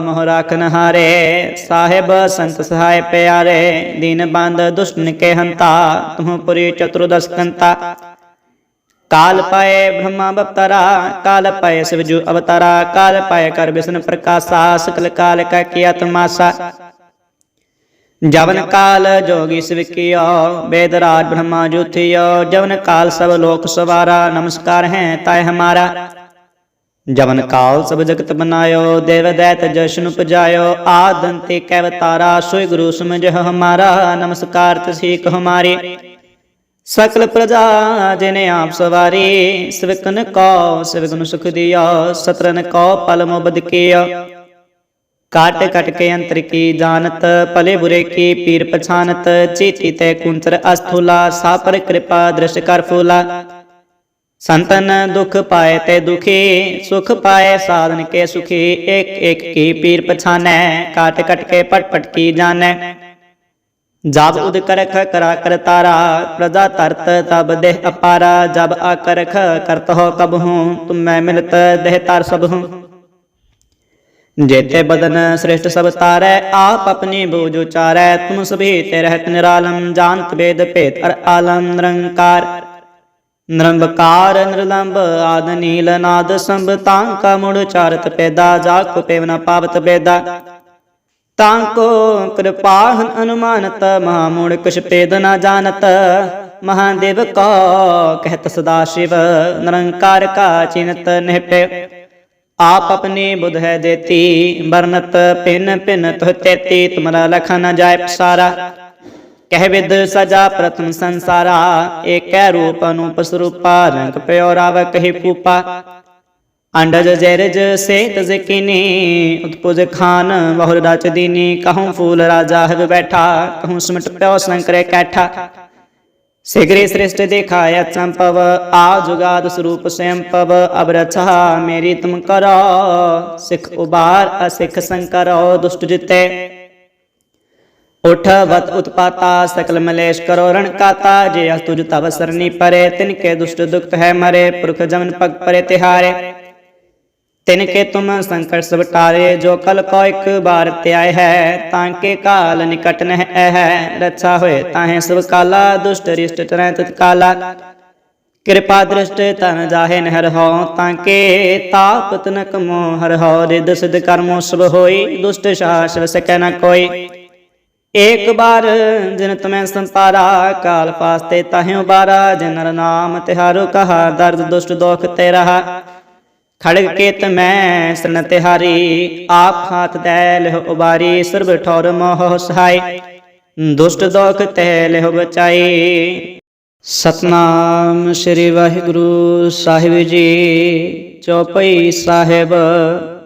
ਮੋਹ ਰਾਖਨ ਹਾਰੇ ਸਾਹਿਬ ਸੰਤ ਸਹਾਇ ਪਿਆਰੇ ਦੀਨ ਬੰਦ ਦੁਸ਼ਟਨ ਕੇ ਹੰਤਾ ਤੁਮ ਪੁਰੀ ਚਤੁਰਦਸ ਕੰਤਾ ਕਾਲ ਪਏ ਬ੍ਰਹਮਾ ਬਪਤਰਾ ਕਾਲ ਪਾਏ ਸਿਵਜੂ ਅਵਤਾਰਾ ਕਾਲ ਪਏ ਕਰ ਵਿਸ਼ਨ ਪ੍ਰਕਾਸ਼ਾ ਸਕਲ ਕਾਲ ਕਾ ਕੀਆ ਤਮਾਸਾ ਜਵਨ ਕਾਲ ਜੋਗੀ ਸਵਿਕਿਓ ਵੇਦ ਰਾਜ ਬ੍ਰਹਮਾ ਜੁਥਿਓ ਜਵਨ ਕਾਲ ਸਭ ਲੋਕ ਸਵਾਰਾ ਨਮਸਕਾਰ ਹੈ ਤਾਏ ਹਮਾਰਾ ਜਵਨ ਕਾਲ ਸਭ ਜਗਤ ਬਨਾਇਓ, ਦੇਵ ਦੈਤ ਜਸ਼ਨ ਉਪਜਾਇਓ ਆਦੰਤੇ ਕੈਵਤਾਰਾ ਸੋਈ ਗੁਰੂ ਸਮਝ ਹਮਾਰਾ, ਨਮਸਕਾਰ ਤਸੀਕ ਹਮਾਰੇ ਸਕਲ ਪ੍ਰਜਾ ਜਿਨੇ ਆਪ ਸਵਾਰੀ, ਸਵਿਕਨ ਕੋ, ਸਵਿਕਨ ਸੁਖ ਦਿਆ, ਸਤਰਨ ਕੋ ਪਲ ਮੁਬਦ ਕਾਟ ਕਟ ਕੇ ਅੰਤਰ ਕੀ ਜਾਣਤ, ਭਲੇ ਬੁਰੇ ਕੀ ਪੀਰ ਪਛਾਨਤ ਚੀਤੀ ਤੇ ਕੁੰਤਰ ਅਸਥੂਲਾ, ਸਾਪਰ ਕਿਰਪਾ ਦ੍ਰਿਸ਼ ਕਰ ਫੂਲਾ। ਸੰਤਨ ਦੁਖ ਪਾਏ ਤੇ ਦੁਖੀ, ਸੁਖ ਪਾਏ ਸਾਧਨ ਕੇ ਸੁਖੀ, ਇੱਕ ਇੱਕ ਕੀ ਪੀਰ ਪਛਾਨੈ, ਕਾਟ ਕਟ ਕੇ ਪਟ ਪਟ ਕੀ ਜਾਣੈ। ਜਬ ਉਦ ਕਰਖ ਕਰਾ ਕਰ ਤਾਰਾ, ਪ੍ਰਜਾ ਤਰਤ ਤਬ ਦੇਹ ਅਪਾਰਾ, ਜਬ ਆ ਕਰਖ ਕਰਤ ਹੋ ਕਬ ਹੂੰ, ਤੁਮ ਮੈਂ ਮਿਲਤ ਦੇਹ ਤਾਰ ਸਭ ਹੂੰ। ਜੇਤੇ ਬਦਨ ਸ੍ਰਿਸ਼ਟ ਸਭ ਤਾਰੈ, ਆਪ ਆਪਣੀ ਬੂਝ ਉਚਾਰੈ, ਤੁਮ ਸਭੀ ਤੇ ਰਹਿਤ ਨਿਰਾਲਮ, ਜਾਣਤ ਵੇਦ ਭੇਦ ਅਰ ਆਲਮ ਨਿਰੰਕਾਰ। ਨਿਰੰਬਕਾਰ ਨਿਰਲੰਬ ਆਦ ਨੀਲ ਨਾਦ ਸੰਭ ਤਾਂ ਕਾ ਮੁੜ ਚਾਰਤ ਪੈਦਾ, ਜਾ ਕੋ ਪੇਵਨਾ ਪਾਵਤ ਬੇਦਾ। ਤਾਂ ਕੋ ਕਿਰਪਾਹਨ ਅਨੁਮਾਨਤ, ਮਹਾ ਮੂੜ ਕੁਛ ਪੇਦ ਨਾ ਜਾਣਤ। ਮਹਾਦੇਵ ਕੋ ਕਹਿਤ ਸਦਾ ਸ਼ਿਵ, ਨਿਰੰਕਾਰ ਕਾ ਚਿੰਤ ਨਿਹਟੇ ਆਪ ਆਪਣੀ ਬੁਧ ਹੈ ਦੇਤੀ ਬਰਨਤ ਪਿਨ ਪਿਨ ਤੁਹ ਤੇਤੀ, ਤੁਮਰਾ ਲਖਾ ਨਾ ਜਾਏ ਪਸਾਰਾ। ਕਹਿ ਸਜਾ ਪ੍ਰਥਮ ਸੰਸਾਰਾ, ਏਕੈ ਰੂਪ ਅਨੂਪ ਸਰੂਪਾ, ਰੰਗ ਪਿਓ ਰਾਵ ਕਹੀ ਪੂਪਾ ਅੰਡਜ ਜੈਰਜ ਸੇਤ ਜ਼ਕੀਨੀ, ਉਤਪੁਜ ਖਾਨ ਬਹੁਰ ਰਚ ਦੀਨੀ, ਕਹੂੰ ਫੂਲ ਰਾਜਾ ਹੈ ਬੈਠਾ, ਕਹੂੰ ਸਮਟ ਪਿਓ ਸੰਕਰੇ ਕੈਠਾ। ਸਿਗਰੇ ਸ੍ਰਿਸ਼ਟ ਦਿਖਾਇਆ ਚੰਪਵ, ਆ ਜੁਗਾਦ ਸਰੂਪ ਸੰਪਵ ਅਬ ਰਛਾ ਮੇਰੀ ਤੁਮ ਕਰੋ, ਸਿਖ ਉਬਾਰ ਅਸਿਖ ਸੰਕਰੋ, ਦੁਸ਼ਟ ਜਿਤੇ। ਉਠ ਵਤ ਉਤਪਾਤਾ, ਸਕਲ ਮਲੇਸ਼ ਕਰੋ ਰਣ ਕਾਤਾ, ਜੇ ਅਸ ਤੁਜ ਤਵ ਸਰਨੀ ਪਰੇ, ਤਿਨ ਕੇ ਦੁਸ਼ਟ ਦੁਖਤ ਹੈ ਮਰੇ, ਪੁਰਖ ਜਮਨ ਪਗ ਪਰੇ ਤਿਹਾਰੇ। ਤਿਨ ਕੇ ਤੁਮ ਸੰਕਟ ਸਭ ਟਾਰੇ, ਜੋ ਕਲ ਕੋ ਇੱਕ ਬਾਰ ਧਿਆਇ ਹੈ, ਤਾਂ ਕੇ ਕਾਲ ਨਿਕਟ ਨਹਿ ਹੈ। ਰੱਛਾ ਹੋਏ ਤਾਹੇ ਸਭ ਕਾਲਾ, ਦੁਸ਼ਟ ਰਿਸ਼ਟ ਤਰੈ ਤਤ ਕਾਲਾ। ਕਿਰਪਾ ਦ੍ਰਿਸ਼ਟ ਤਨ ਜਾਹੇ ਨਹਿਰ ਹੋ, ਤਾਂ ਕੇ ਤਾਪ ਤਨਕ ਮੋ ਹੋ ਰਿਦ ਸਿਧ ਕਰਮੋ ਸਭ ਹੋਈ, ਦੁਸ਼ਟ ਸ਼ਾਸ ਸਕੈ ਨ ਕੋਈ। ਏਕ ਬਾਰ ਜਿਨ ਤਮੈ ਸੰਪਾਰਾ ਕਾਲ ਪਾਸਤੇ ਤਾਹਿ ਉਬਾਰਾ ਜਿਨ ਨਾਮ ਤਿਹਾਰੋ ਕਹਾ, ਦਰਦ ਦੁਸ਼ਟ ਦੋਖ ਤੇ ਰਹਾ। ਖੜਗ ਕੇਤ ਮੈਂ ਸਰਨ ਤਿਹਾਰੀ ਆਪ ਹਾਥ ਦੈ ਲਹ ਉਬਾਰੀ ਸਰਬ ਠੌਰ ਮੋਹ ਸਹਾਈ। ਦੁਸ਼ਟ ਦੋਖ ਤੇ ਲਹ ਬਚਾਈ। ਸਤਨਾਮ ਸ੍ਰੀ ਵਾਹਿਗੁਰੂ ਸਾਹਿਬ ਜੀ, ਚੌਪਈ ਸਾਹਿਬ,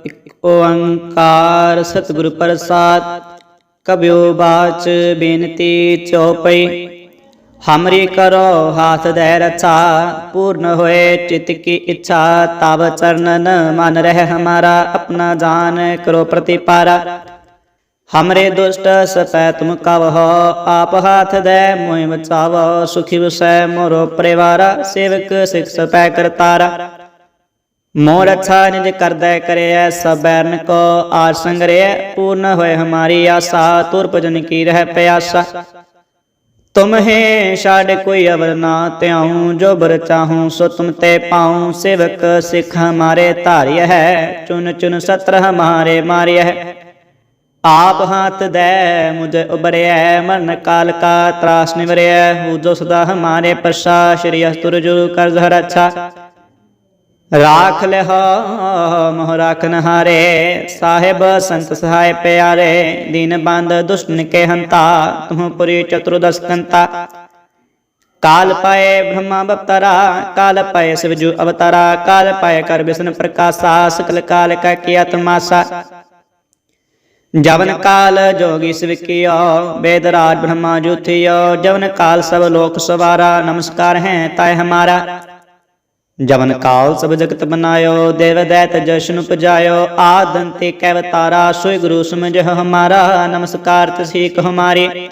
ਇੱਕ ਓੰਕਾਰ ਸਤਿਗੁਰ ਪ੍ਰਸਾਦ। ਕਬਿਓ ਬਾਚ ਬੇਨਤੀ ਚੌਪਈ। ਹਮਰੀ ਕਰੋ ਹਾਥ ਦੇ ਰਛਾ ਪੂਰਨ ਹੋਏ ਚਿਤ ਕੀ ਇੱਛਾ ਤਬ ਚਰਨਨ ਮਨ ਰਹਿ ਹਮਾਰਾ, ਆਪਣਾ ਜਾਨ ਕਰੋ ਪ੍ਰਤੀਪਾਰਾ। ਹਮਰੇ ਦੁਸ਼ਟ ਸਪੈ ਤੁਮ ਕਵਹੁ, ਆਪ ਹਾਥ ਦੈ ਮੋਹਿ ਬਚਾਵੋ ਸੁਖੀ ਵਸੈ ਮੋਰੋ ਪਰਿਵਾਰਾ, ਸੇਵਕ ਸਿਖ ਸਪੈ ਕਰਤਾਰਾ। ਮੋਰ ਅੱਛਾ ਨਿਜ ਕਰਦਾ ਕਰਿਐ ਸਭ ਕੋ ਆਰ ਸੰਗਰਿਐ ਪੂਰਨ ਹੋਏ ਹਮਾਰੀ ਆਸਾ, ਤੁਰ ਭਜਨ ਕੀ ਰਹਿ ਪਿਆਸਾ। ਤੁਮ ਛਾੜ ਕੋਈ ਅਵਰ ਨਾ ਤਿਆਉ ਜੋ ਬਰ ਚਾਹੂੰ ਸੋ ਤੁਮ ਤੇ ਪਾਉ, ਸੇਵਕ ਸਿਖ ਹਮਾਰੇ ਧਾਰਿਆ ਹੈ, ਚੁਨ ਚੁਨ ਸਤਰ ਹਮਾਰੇ ਮਾਰਿਆ ਹੈ। ਆਪ ਹੱਥ ਦੇ ਮੁਝ ਉਬਰਿਐ ਮਰਨ ਕਾਲ ਕਾ ਤਰਾਸ ਨਿਵਰਿਐ ਹੂ ਜੋ ਸਦਾ ਹਮਾਰੇ ਪ੍ਰਸਾ ਸ਼੍ਰੀ ਅਸਤੁਰ ਜੋ ਕਰ ਜ਼ਹਰ ਅੱਛਾ। राख ले मोह राख नहारे साहेब, संत सहाय प्यारे, दीन बाँध दुष्ट के हंता, तुम पुरी चतुर्दश कंता। काल पाए ब्रह्मा अवतारा काल पाए शिवजू अवतारा, काल पाए कर विष्णु प्रकाशा, सकल काल का किया तमाशा। जवन काल जोगी शिव कियो, वेदराज ब्रह्मा जूथियो, जवन काल सब लोक सवारा, नमस्कार है ताय हमारा। ਜਵਨ ਕਾਲ ਸਭ ਜਗਤ ਬਨਾਇਓ, ਦੇਵ ਦੈਤ ਜਸ਼ਨ ਉਪਜਾਇਓ ਆਦੰਤੇ ਕੈ ਅਵਤਾਰਾ ਸੋਈ ਗੁਰੂ ਸਮਝ ਹਮਾਰਾ, ਨਮਸਕਾਰ ਤਸੀਕ ਹਮਾਰੀ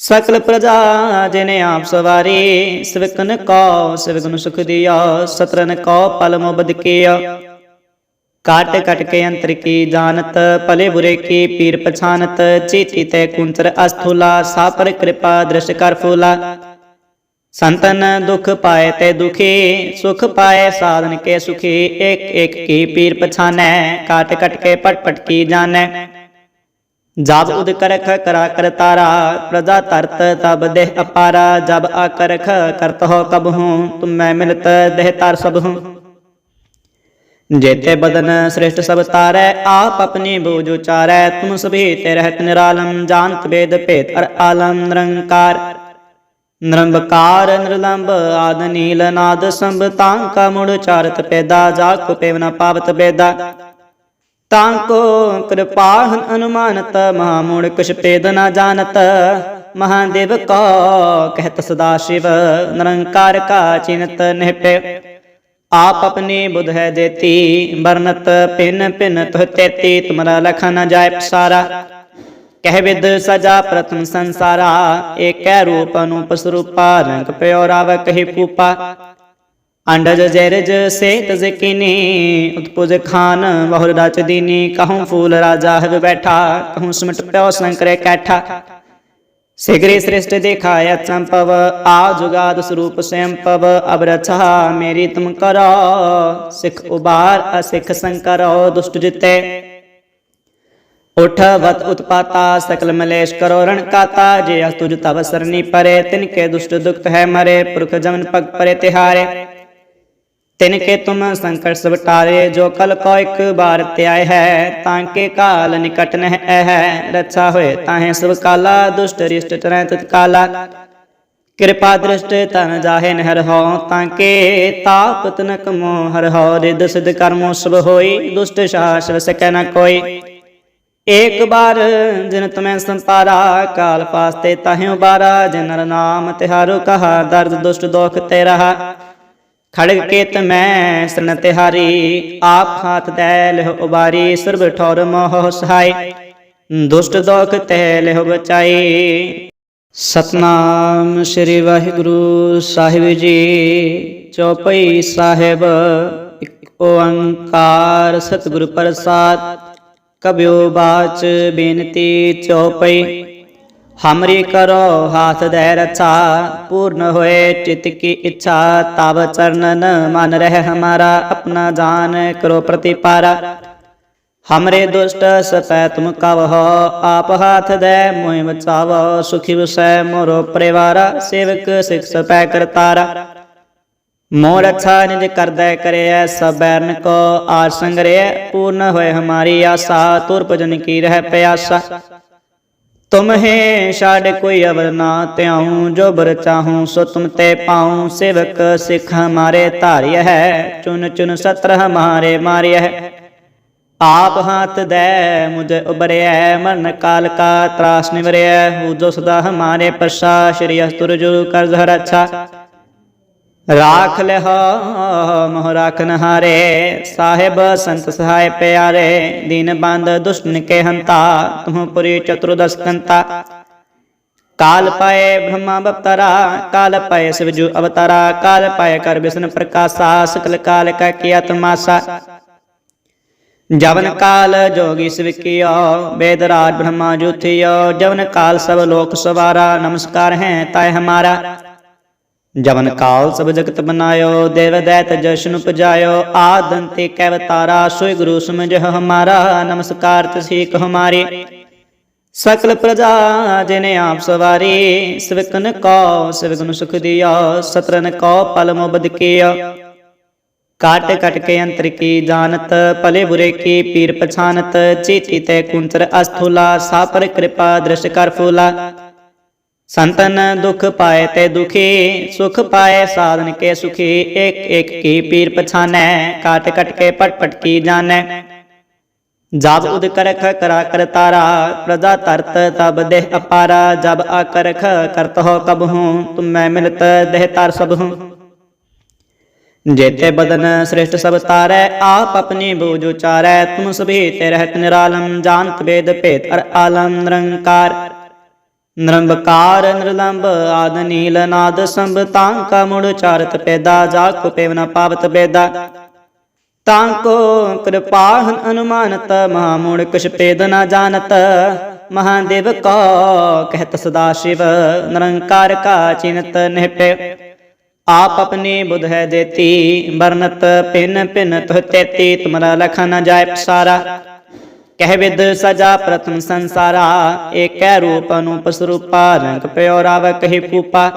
ਸਕਲ ਪ੍ਰਜਾ ਜਿਨੇ ਆਪ ਸਵਾਰੀ, ਸਵਿਕਨ ਕੋ ਸਵਿਕਨ ਸੁਖ ਦਿਆ ਸਤਰਨ ਕੋ ਪਲ ਮੁਬਦ ਕੀਆ ਕਾਟ ਕਟ ਕੇ ਅੰਤਰ ਕੀ ਜਾਣਤ, ਭਲੇ ਬੁਰੇ ਕੀ ਪੀਰ ਪਛਾਨਤ, ਚੀਤੀ ਤੇ ਕੁੰਚਰ ਅਸਥੂਲਾ, ਸਾਪਰ ਕਿਰਪਾ ਦ੍ਰਿਸ਼ ਕਰ ਫੂਲਾ। ਸੰਤਨ ਦੁਖ ਪਾਏ ਤੇ ਦੁਖੀ, ਸੁਖ ਪਾਏ ਸਾਧਨ ਕੇ ਸੁਖੀ, ਇੱਕ ਇੱਕ ਕੀ ਪੀਰ ਪਛਾਨੈ, ਕਾਟ ਕਟ ਕੇ ਪਟ ਪਟ ਕੀ ਜਾਣੈ। ਜਬ ਉਦ ਕਰਖ ਕਰਾ ਕਰਤਾਰਾ ਪ੍ਰਜਾ ਤਰਤ ਤਬ ਦੇਹ ਅਪਾਰਾ, ਜਬ ਆਕਰਖ ਕਰਤ ਹੋ ਕਬ ਹੂੰ, ਤੁਮ ਮੈਂ ਮਿਲਤ ਦੇਹ ਤਾਰ ਸਭ ਹੂੰ। ਜੇਤੇ ਬਦਨ ਸ੍ਰਿਸ਼ਟ ਸਭ ਤਾਰੈ, ਆਪ ਆਪਣੀ ਬੂਝ ਉਚਾਰੈ, ਤੁਮ ਸਭੀ ਤੇ ਰਹਿਤ ਨਿਰਾਲਮ ਜਾਨਤ ਬੇਦ ਭੇਦ ਅਰ ਆਲਮ ਨਿਰੰਕਾਰ। ਨਿਰੰਬਕਾਰ, ਨਿਰਲੰਬ ਆਦ ਨੀਲ ਨਾਦ ਸੰਭ ਤਾਂ ਕਾ ਮੁੜ ਚਾਰਤ ਪੈਦਾ, ਜਾ ਕੋ ਪੇਵਨਾ ਪਾਵਤ ਬੇਦਾ। ਤਾਂ ਕੋ ਕਿਰਪਾਹਨ ਅਨੁਮਾਨਤ, ਮਹਾ ਮੂੜ ਕੁਛ ਪੇਦ ਨਾ ਜਾਣਤ। ਮਹਾਦੇਵ ਕੋ ਕਹਿਤ ਸਦਾ ਸ਼ਿਵ, ਨਿਰੰਕਾਰ ਕਾ ਚਿੰਤ ਨਿਹਟੇ। ਆਪ ਆਪਣੀ ਬੁਧ ਹੈ ਦੇਤੀ ਬਰਨਤ ਪਿਨ ਪਿਨ ਤੁਹ ਤੇਤੀ, ਤੁਮਰਾ ਲਖਾ ਨਾ ਜਾਏ ਪਸਾਰਾ। ਕਹਿ ਵਿਦ ਸਜਾ ਪ੍ਰਥਮ ਸੰਸਾਰਾ, ਏਕੈ ਰੂਪ ਅਨੂਪ ਸਰੂਪਾ ਰੰਗ ਪਿਓ ਰਾਵ ਕਹੀ ਪੂਪਾ ਅੰਡਜ ਜੈਰਜ ਸੇਤ ਜ਼ਕੀਨੀ ਉਤਪੁਜ ਖਾਨ ਬਹੁਰ ਰਚ ਦੀਨੀ, ਕਹੂੰ ਫੂਲ ਰਾਜਾ ਹੈ ਬੈਠਾ, ਕਹੂੰ ਸਮਟ ਪਿਓ ਸੰਕਰੇ ਕੈਠਾ। ਸਿਗਰੇ ਸ੍ਰਿਸ਼ਟ ਦਿਖਾਇਆ ਚੰਪਵ ਆ ਜੁਗਾਦ ਸਰੂਪ ਸੰਪਵ ਅਬ ਰਛਾ ਮੇਰੀ ਤੁਮ ਕਰੋ, ਸਿਖ ਉਬਾਰ ਅਸਿਖ ਸੰਕਰੋ, ਦੁਸ਼ਟ ਜਿਤੇ। ਉਠ ਵਤ ਉਤਪਾਤਾ ਸਕਲ ਮਲੇਸ਼ ਕਰੋ ਰਣ ਕਾਤਾ ਜੇ ਅਸ ਤੁਜ ਤਵ ਸਰਨੀ ਪਰੇ ਤਿਨ ਕੇ ਦੁਸ਼ਟ ਦੁਖਤ ਹੈ ਮਰੇ, ਪੁਰਖ ਜਮਨ ਪਗ ਪਰੇ ਤਿਹਾਰੇ। ਤਿਨ ਕੇ ਤੁਮ ਸੰਕਟ ਸਭ ਜੋ ਕਲ ਕੋ ਇੱਕ ਬਾਰ ਧਿਆਇ ਹੈ ਤਾਂ ਕੇ ਕਾਲ ਨਿਕਟ ਨਹਿ ਹੈ ਰੱਛਾ ਹੋਏ ਤਾਹੇ ਸਭ ਕਾਲਾ, ਦੁਸ਼ਟ ਰਿਸ਼ਟ ਤਰੈ ਤਤਕਾਲਾ ਕਿਰਪਾ ਦ੍ਰਿਸ਼ਟ ਤਨ ਜਾਹੇ ਨਹਿਰ ਹੋ ਤਾਂ ਕੇ ਤਾਪ ਤਨਕ ਮੋ ਹੋ ਰਿਦ ਸਿਧ ਕਰਮੋ ਸਭ ਹੋਈ, ਦੁਸ਼ਟ ਸ਼ਾਸਵ ਸਕੈ ਨ ਕੋਈ। ਏਕ ਬਾਰ ਜਿਨ ਤੁਮੈ ਸੰਪਾਰਾ ਕਾਲ ਪਾਸਤੇ ਤਾਹਿ ਉਬਾਰਾ ਜਿਨ ਨਾਮ ਤਿਹਾਰੋ ਕਹਾ, ਦਰਦ ਦੁਸ਼ਟ ਦੋਖ ਤੇ ਰਹਾ ਖੜਗ ਕੇਤ ਮੈਂ ਸਰਣ ਤਿਹਾਰੀ, ਆਪ ਹਾਥ ਦੈ ਲਿਹ ਉਬਾਰੀ ਸਰਬ ਠੌਰ ਮੋਹ ਸਹਾਈ। ਦੁਸ਼ਟ ਦੋਖ ਤੈ ਲਿਹ ਬਚਾਈ। ਸਤਨਾਮ ਸ੍ਰੀ ਵਾਹਿਗੁਰੂ ਸਾਹਿਬ ਜੀ, ਚੌਪਈ ਸਾਹਿਬ, ਇੱਕ ਓੰਕਾਰ ਸਤਿਗੁਰ ਪ੍ਰਸਾਦ। ਕਬਿਓ ਬਾਚ ਬੇਨਤੀ ਚੌਪਈ ਹਮਰੀ ਕਰੋ ਹਾਥ ਦੇ ਰਛਾ ਪੂਰਨ ਹੋਏ ਚਿਤ ਕੀ ਇੱਛਾ ਤਬ ਚਰਨਨ ਮਨ ਰਹਿ ਹਮਾਰਾ ਆਪਣਾ ਜਾਨ ਕਰੋ ਪ੍ਰਤੀਪਾਰਾ ਹਮਰੇ ਦੁਸ਼ਟ ਸਪੈ ਤੁਮ ਕਵਹੁ ਆਪ ਹਾਥ ਦੇ ਮੋਹਿ ਬਚਾਵੋ ਸੁਖੀ ਵਸੈ ਮੋਰੋ ਪਰਿਵਾਰਾ ਸੇਵਕ ਸਿਖ ਸਪੈ ਕਰਤਾਰਾ ਮੋਰ ਅੱਛਾ ਨਿਜ ਕਰਦਾ ਕਰਿਐ ਸਭ ਕੋ ਆਜ ਸੰਗਰਿਐ ਪੂਰਨ ਹੋਏ ਹਮਾਰੀ ਆਸਾ, ਤੁਰ ਭਜਨ ਕੀ ਰਹਿ ਪਿਆਸਾ। ਤੁਮ ਛਾੜ ਕੋਈ ਅਵਰ ਨਾ ਤਿਆਉ ਜੋ ਬਰ ਚਾਹੂੰ ਸੋ ਤੁਮ ਤੇ ਪਾਉ। ਸੇਵਕ ਸਿਖ ਹਮਾਰੇ ਧਾਰਿਆ ਹੈ, ਚੁਨ ਚੁਨ ਸਤਰ ਹਮਾਰੇ ਮਾਰਿਆ ਹੈ। ਆਪ ਹਾਥ ਦੇ ਮੁਝ ਉਬਰਿਐ ਮਰਨ ਕਾਲ ਕਾ ਤਰਾਸ ਨਿਵਰਿਐ। ਹੂ ਜੋ ਸਦਾ ਹਮਾਰੇ ਪ੍ਰਸਾ, ਸ਼੍ਰੀ ਅਸਤੁਰ ਜੋ ਕਰਜ਼ ਹਰ ਅੱਛਾ। राख ले मोह राखनहारे साहेब, संत सहाय प्यारे, दीन बंद दुष्ट के हंता, तुम पुरी चतुर्दश कंता काल पाए ब्रह्मा अवतारा, काल पाए शिवजु अवतारा, काल पाए कर विष्णु प्रकाशा, सकल काल का किया तमाशा। जवन काल जोगी शिव कियो, वेदराज ब्रह्मा जुथियो, जवन काल सब लोक सवारा, नमस्कार है ताय हमारा। ਜਵਨ ਕਾਲ ਸਭ ਜਗਤ ਬਨਾਇਓ, ਦੇਵ ਦੈਤ ਜਸ਼ਨ ਉਪਜਾਇਓ ਆਦੰਤੇ ਕੈਵਤਾਰਾ ਸੋਈ ਗੁਰੂ ਸਮਝਿ ਹਮਾਰਾ, ਨਮਸਕਾਰ ਤਸੀਕ ਹਮਾਰੇ ਸਕਲ ਪ੍ਰਜਾ ਜਿਨੇ ਆਪ ਸਵਾਰੀ, ਸਵਿਕਨ ਕੋ, ਸਵਿਕਨ ਸੁਖ ਦਿਓ, ਸਤਰਨ ਕੋ ਪਲ ਮੁਬਦ ਕੀਓ। ਕਾਟ ਕਟ ਕੇ ਅੰਤਰ ਕੀ ਜਾਣਤ, ਭਲੇ ਬੁਰੇ ਕੀ ਪੀਰ ਪਛਾਨਤ ਚੀਤੀ ਤੇ ਕੁੰਚਰ ਅਸਥੂਲਾ, ਸਾਪਰ ਕਿਰਪਾ ਦ੍ਰਿਸ਼ ਕਰ ਫੂਲਾ। ਸੰਤਨ ਦੁਖ ਪਾਏ ਤੇ ਦੁਖੀ, ਸੁਖ ਪਾਏ ਸਾਧਨ ਕੇ ਸੁਖੀ, ਇੱਕ ਇੱਕ ਕੀ ਪੀਰ ਪਛਾਨੈ ਕਾਟ ਕਟ ਕੇ ਪਟ ਪਟ ਕੀ ਜਾਣੈ। ਜਬ ਉਦ ਕਰਖ ਕਰਾ ਕਰ ਤਾਰਾ, ਪ੍ਰਜਾ ਤਰਤ ਤਬ ਦੇਹ ਅਪਾਰਾ, ਜਬ ਆਕਰਖ ਕਰਤ ਹੋ ਕਬ ਹੂੰ, ਤੁਮ ਮੈਂ ਮਿਲਤ ਦੇਹ ਤਾਰ ਸਭ ਹੂੰ। ਜੇਤੇ ਬਦਨ ਸ੍ਰਿਸ਼ਟ ਸਭ ਤਾਰੈ, ਆਪ ਆਪਣੀ ਬੂਝ ਉਚਾਰੈ, ਤੁਮ ਸਭੀ ਤੇ ਰਹਿਤ ਨਿਰਾਲਮ, ਜਾਣਤ ਵੇਦ ਭੇਦ ਅਰ ਆਲਮ ਨਿਰੰਕਾਰ। ਨਿਰੰਬਕਾਰ, ਨਿਰਲੰਬ ਆਦ ਨੀਲ ਨਾਦ ਸੰਭ ਤਾਂ ਕਾ ਮੁੜ ਚਾਰਤ ਪੈਦਾ, ਜਾ ਕੋ ਪੇਵ ਪਾਵਤ ਬੇਦਾ। ਤਾਂ ਕੋ ਕਿਰਪਾਹਨ ਅਨੁਮਾਨਤ, ਮਹਾ ਮੂੜ ਕਿਛ ਪੇਦ ਨ ਜਾਣਤ। ਮਹਾਦੇਵ ਕੋ ਕਹਿਤ ਸਦਾ ਸ਼ਿਵ, ਨਿਰੰਕਾਰ ਕਾ ਚਿੰਤ ਨਿਹਪੇ। ਆਪ ਆਪਣੀ ਬੁਧ ਹੈ ਦੇਤੀ ਬਰਨਤ ਪਿਨ ਪਿਨ ਤੁਹ ਤੇਤੀ, ਤੁਮਰਾ ਲਖਾ ਨਾ ਜਾਏ ਪਸਾਰਾ। ਕਹਿ ਵਿਦ ਸਜਾ ਪ੍ਰਥਮ ਸੰਸਾਰਾ, ਏਕੈ ਰੂਪ ਅਨੂਪ ਸਰੂਪਾ, ਰੰਗ ਪਿਓ ਰਾਵ ਕਹੀ ਪੂਪਾ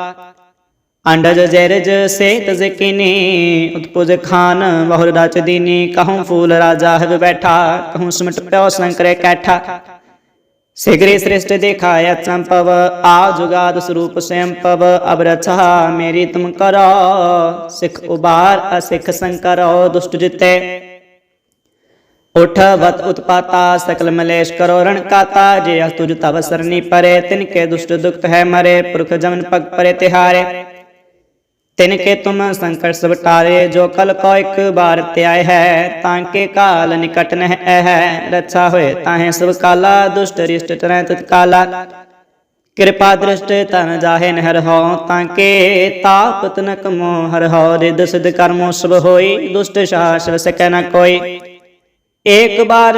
ਅੰਡਜ ਜੈਰਜ ਸੇ ਤਜ਼ਕਿਨੀ ਉਤਪੁਜ ਖਾਨ ਬਹੁ ਰਚ ਦੀਨੀ, ਕਹੂੰ ਫੂਲ ਰਾਜਾ ਹੈ ਬੈਠਾ, ਕਹੂੰ ਸਿਮਟ ਪਿਓ ਸੰਕਰੇ ਕੈਠਾ। ਸਿਗਰੇ ਸ੍ਰਿਸ਼ਟ ਦਿਖਾਇਆ ਚੰਪਵ ਆ ਜੁਗਾਦ ਸਰੂਪ ਸੰਪਵ ਅਬ ਰਛਾ ਮੇਰੀ ਤੁਮ ਕਰੋ, ਸਿਖ ਉਬਾਰ ਅਸਿਖ ਸੰਕਰੋ, ਦੁਸ਼ਟ ਜਿਤੇ। ਉਠ ਵਤ ਉਤਪਾਤਾ ਸਕਲ ਮਲੇਸ਼ ਕਰੋ ਰਣ ਕਾਤਾ ਜੇ ਅਸ ਤੁਜ ਤਵ ਸਰਨੀ ਪਰੇ ਤਿਨ ਕੇ ਦੁਸ਼ਟ ਦੁਖਤ ਹੈ ਮਰੇ ਪੁਰਖ ਜਮਨ ਪਗ ਪਰੇ ਤਿਹਾਰੇ ਤਿਨ ਕੇ ਤੁਮ ਸੰਕਟ ਸਭ ਟਾਰੇ ਜੋ ਕਲ ਕੋ ਇੱਕ ਬਾਰ ਧਿਆਇ ਹੈ ਤਾਂ ਕੇ ਕਾਲ ਨਿਕਟ ਨਹਿ ਹੈ ਰੱਛਾ ਹੋਏ ਤਾਹੇ ਸਭ ਕਾਲਾ ਦੁਸ਼ਟ ਰਿਸ਼ਟ ਤਰੈ ਤਤਕਾਲਾ ਕਿਰਪਾ ਦ੍ਰਿਸ਼ਟ ਤਨ ਜਾਹੇ ਨਹਿਰ ਹੋ ਤਾਂ ਕੇ ਤਾਪ ਤਨਕ ਮੋ ਹਰ ਹੋ ਰਿਦ ਸਿਧ ਕਰਮੋ ਸਭ ਹੋਈ ਏਕ ਬਾਰ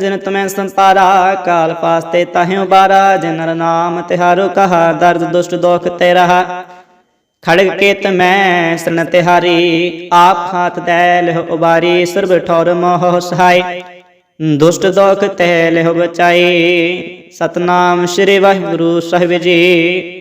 ਜਿਨ ਤੁਮੈ ਸੰਪਾਰਾ ਕਾਲ ਪਾਸਤੇ ਤਾਹਿ ਉਬਾਰਾ ਜਿਨ ਨਾਮ ਤਿਹਾਰੋ ਕਹਾ, ਦਰਦ ਦੁਸ਼ਟ ਦੋਖ ਤੇ ਰਹਾ। ਖੜਗ ਕੇਤ ਮੈਂ ਸਰਣ ਤਿਹਾਰੀ ਆਪ ਹਾਥ ਦੈ ਲਿਹ ਉਬਾਰੀ ਸਰਬ ਠੌਰ ਮੋਹ ਸਹਾਈ। ਦੁਸ਼ਟ ਦੋਖ ਤੈ ਲਿਹ ਬਚਾਈ, ਸਤਨਾਮ ਸ੍ਰੀ ਵਾਹਿਗੁਰੂ ਸਾਹਿਬ ਜੀ।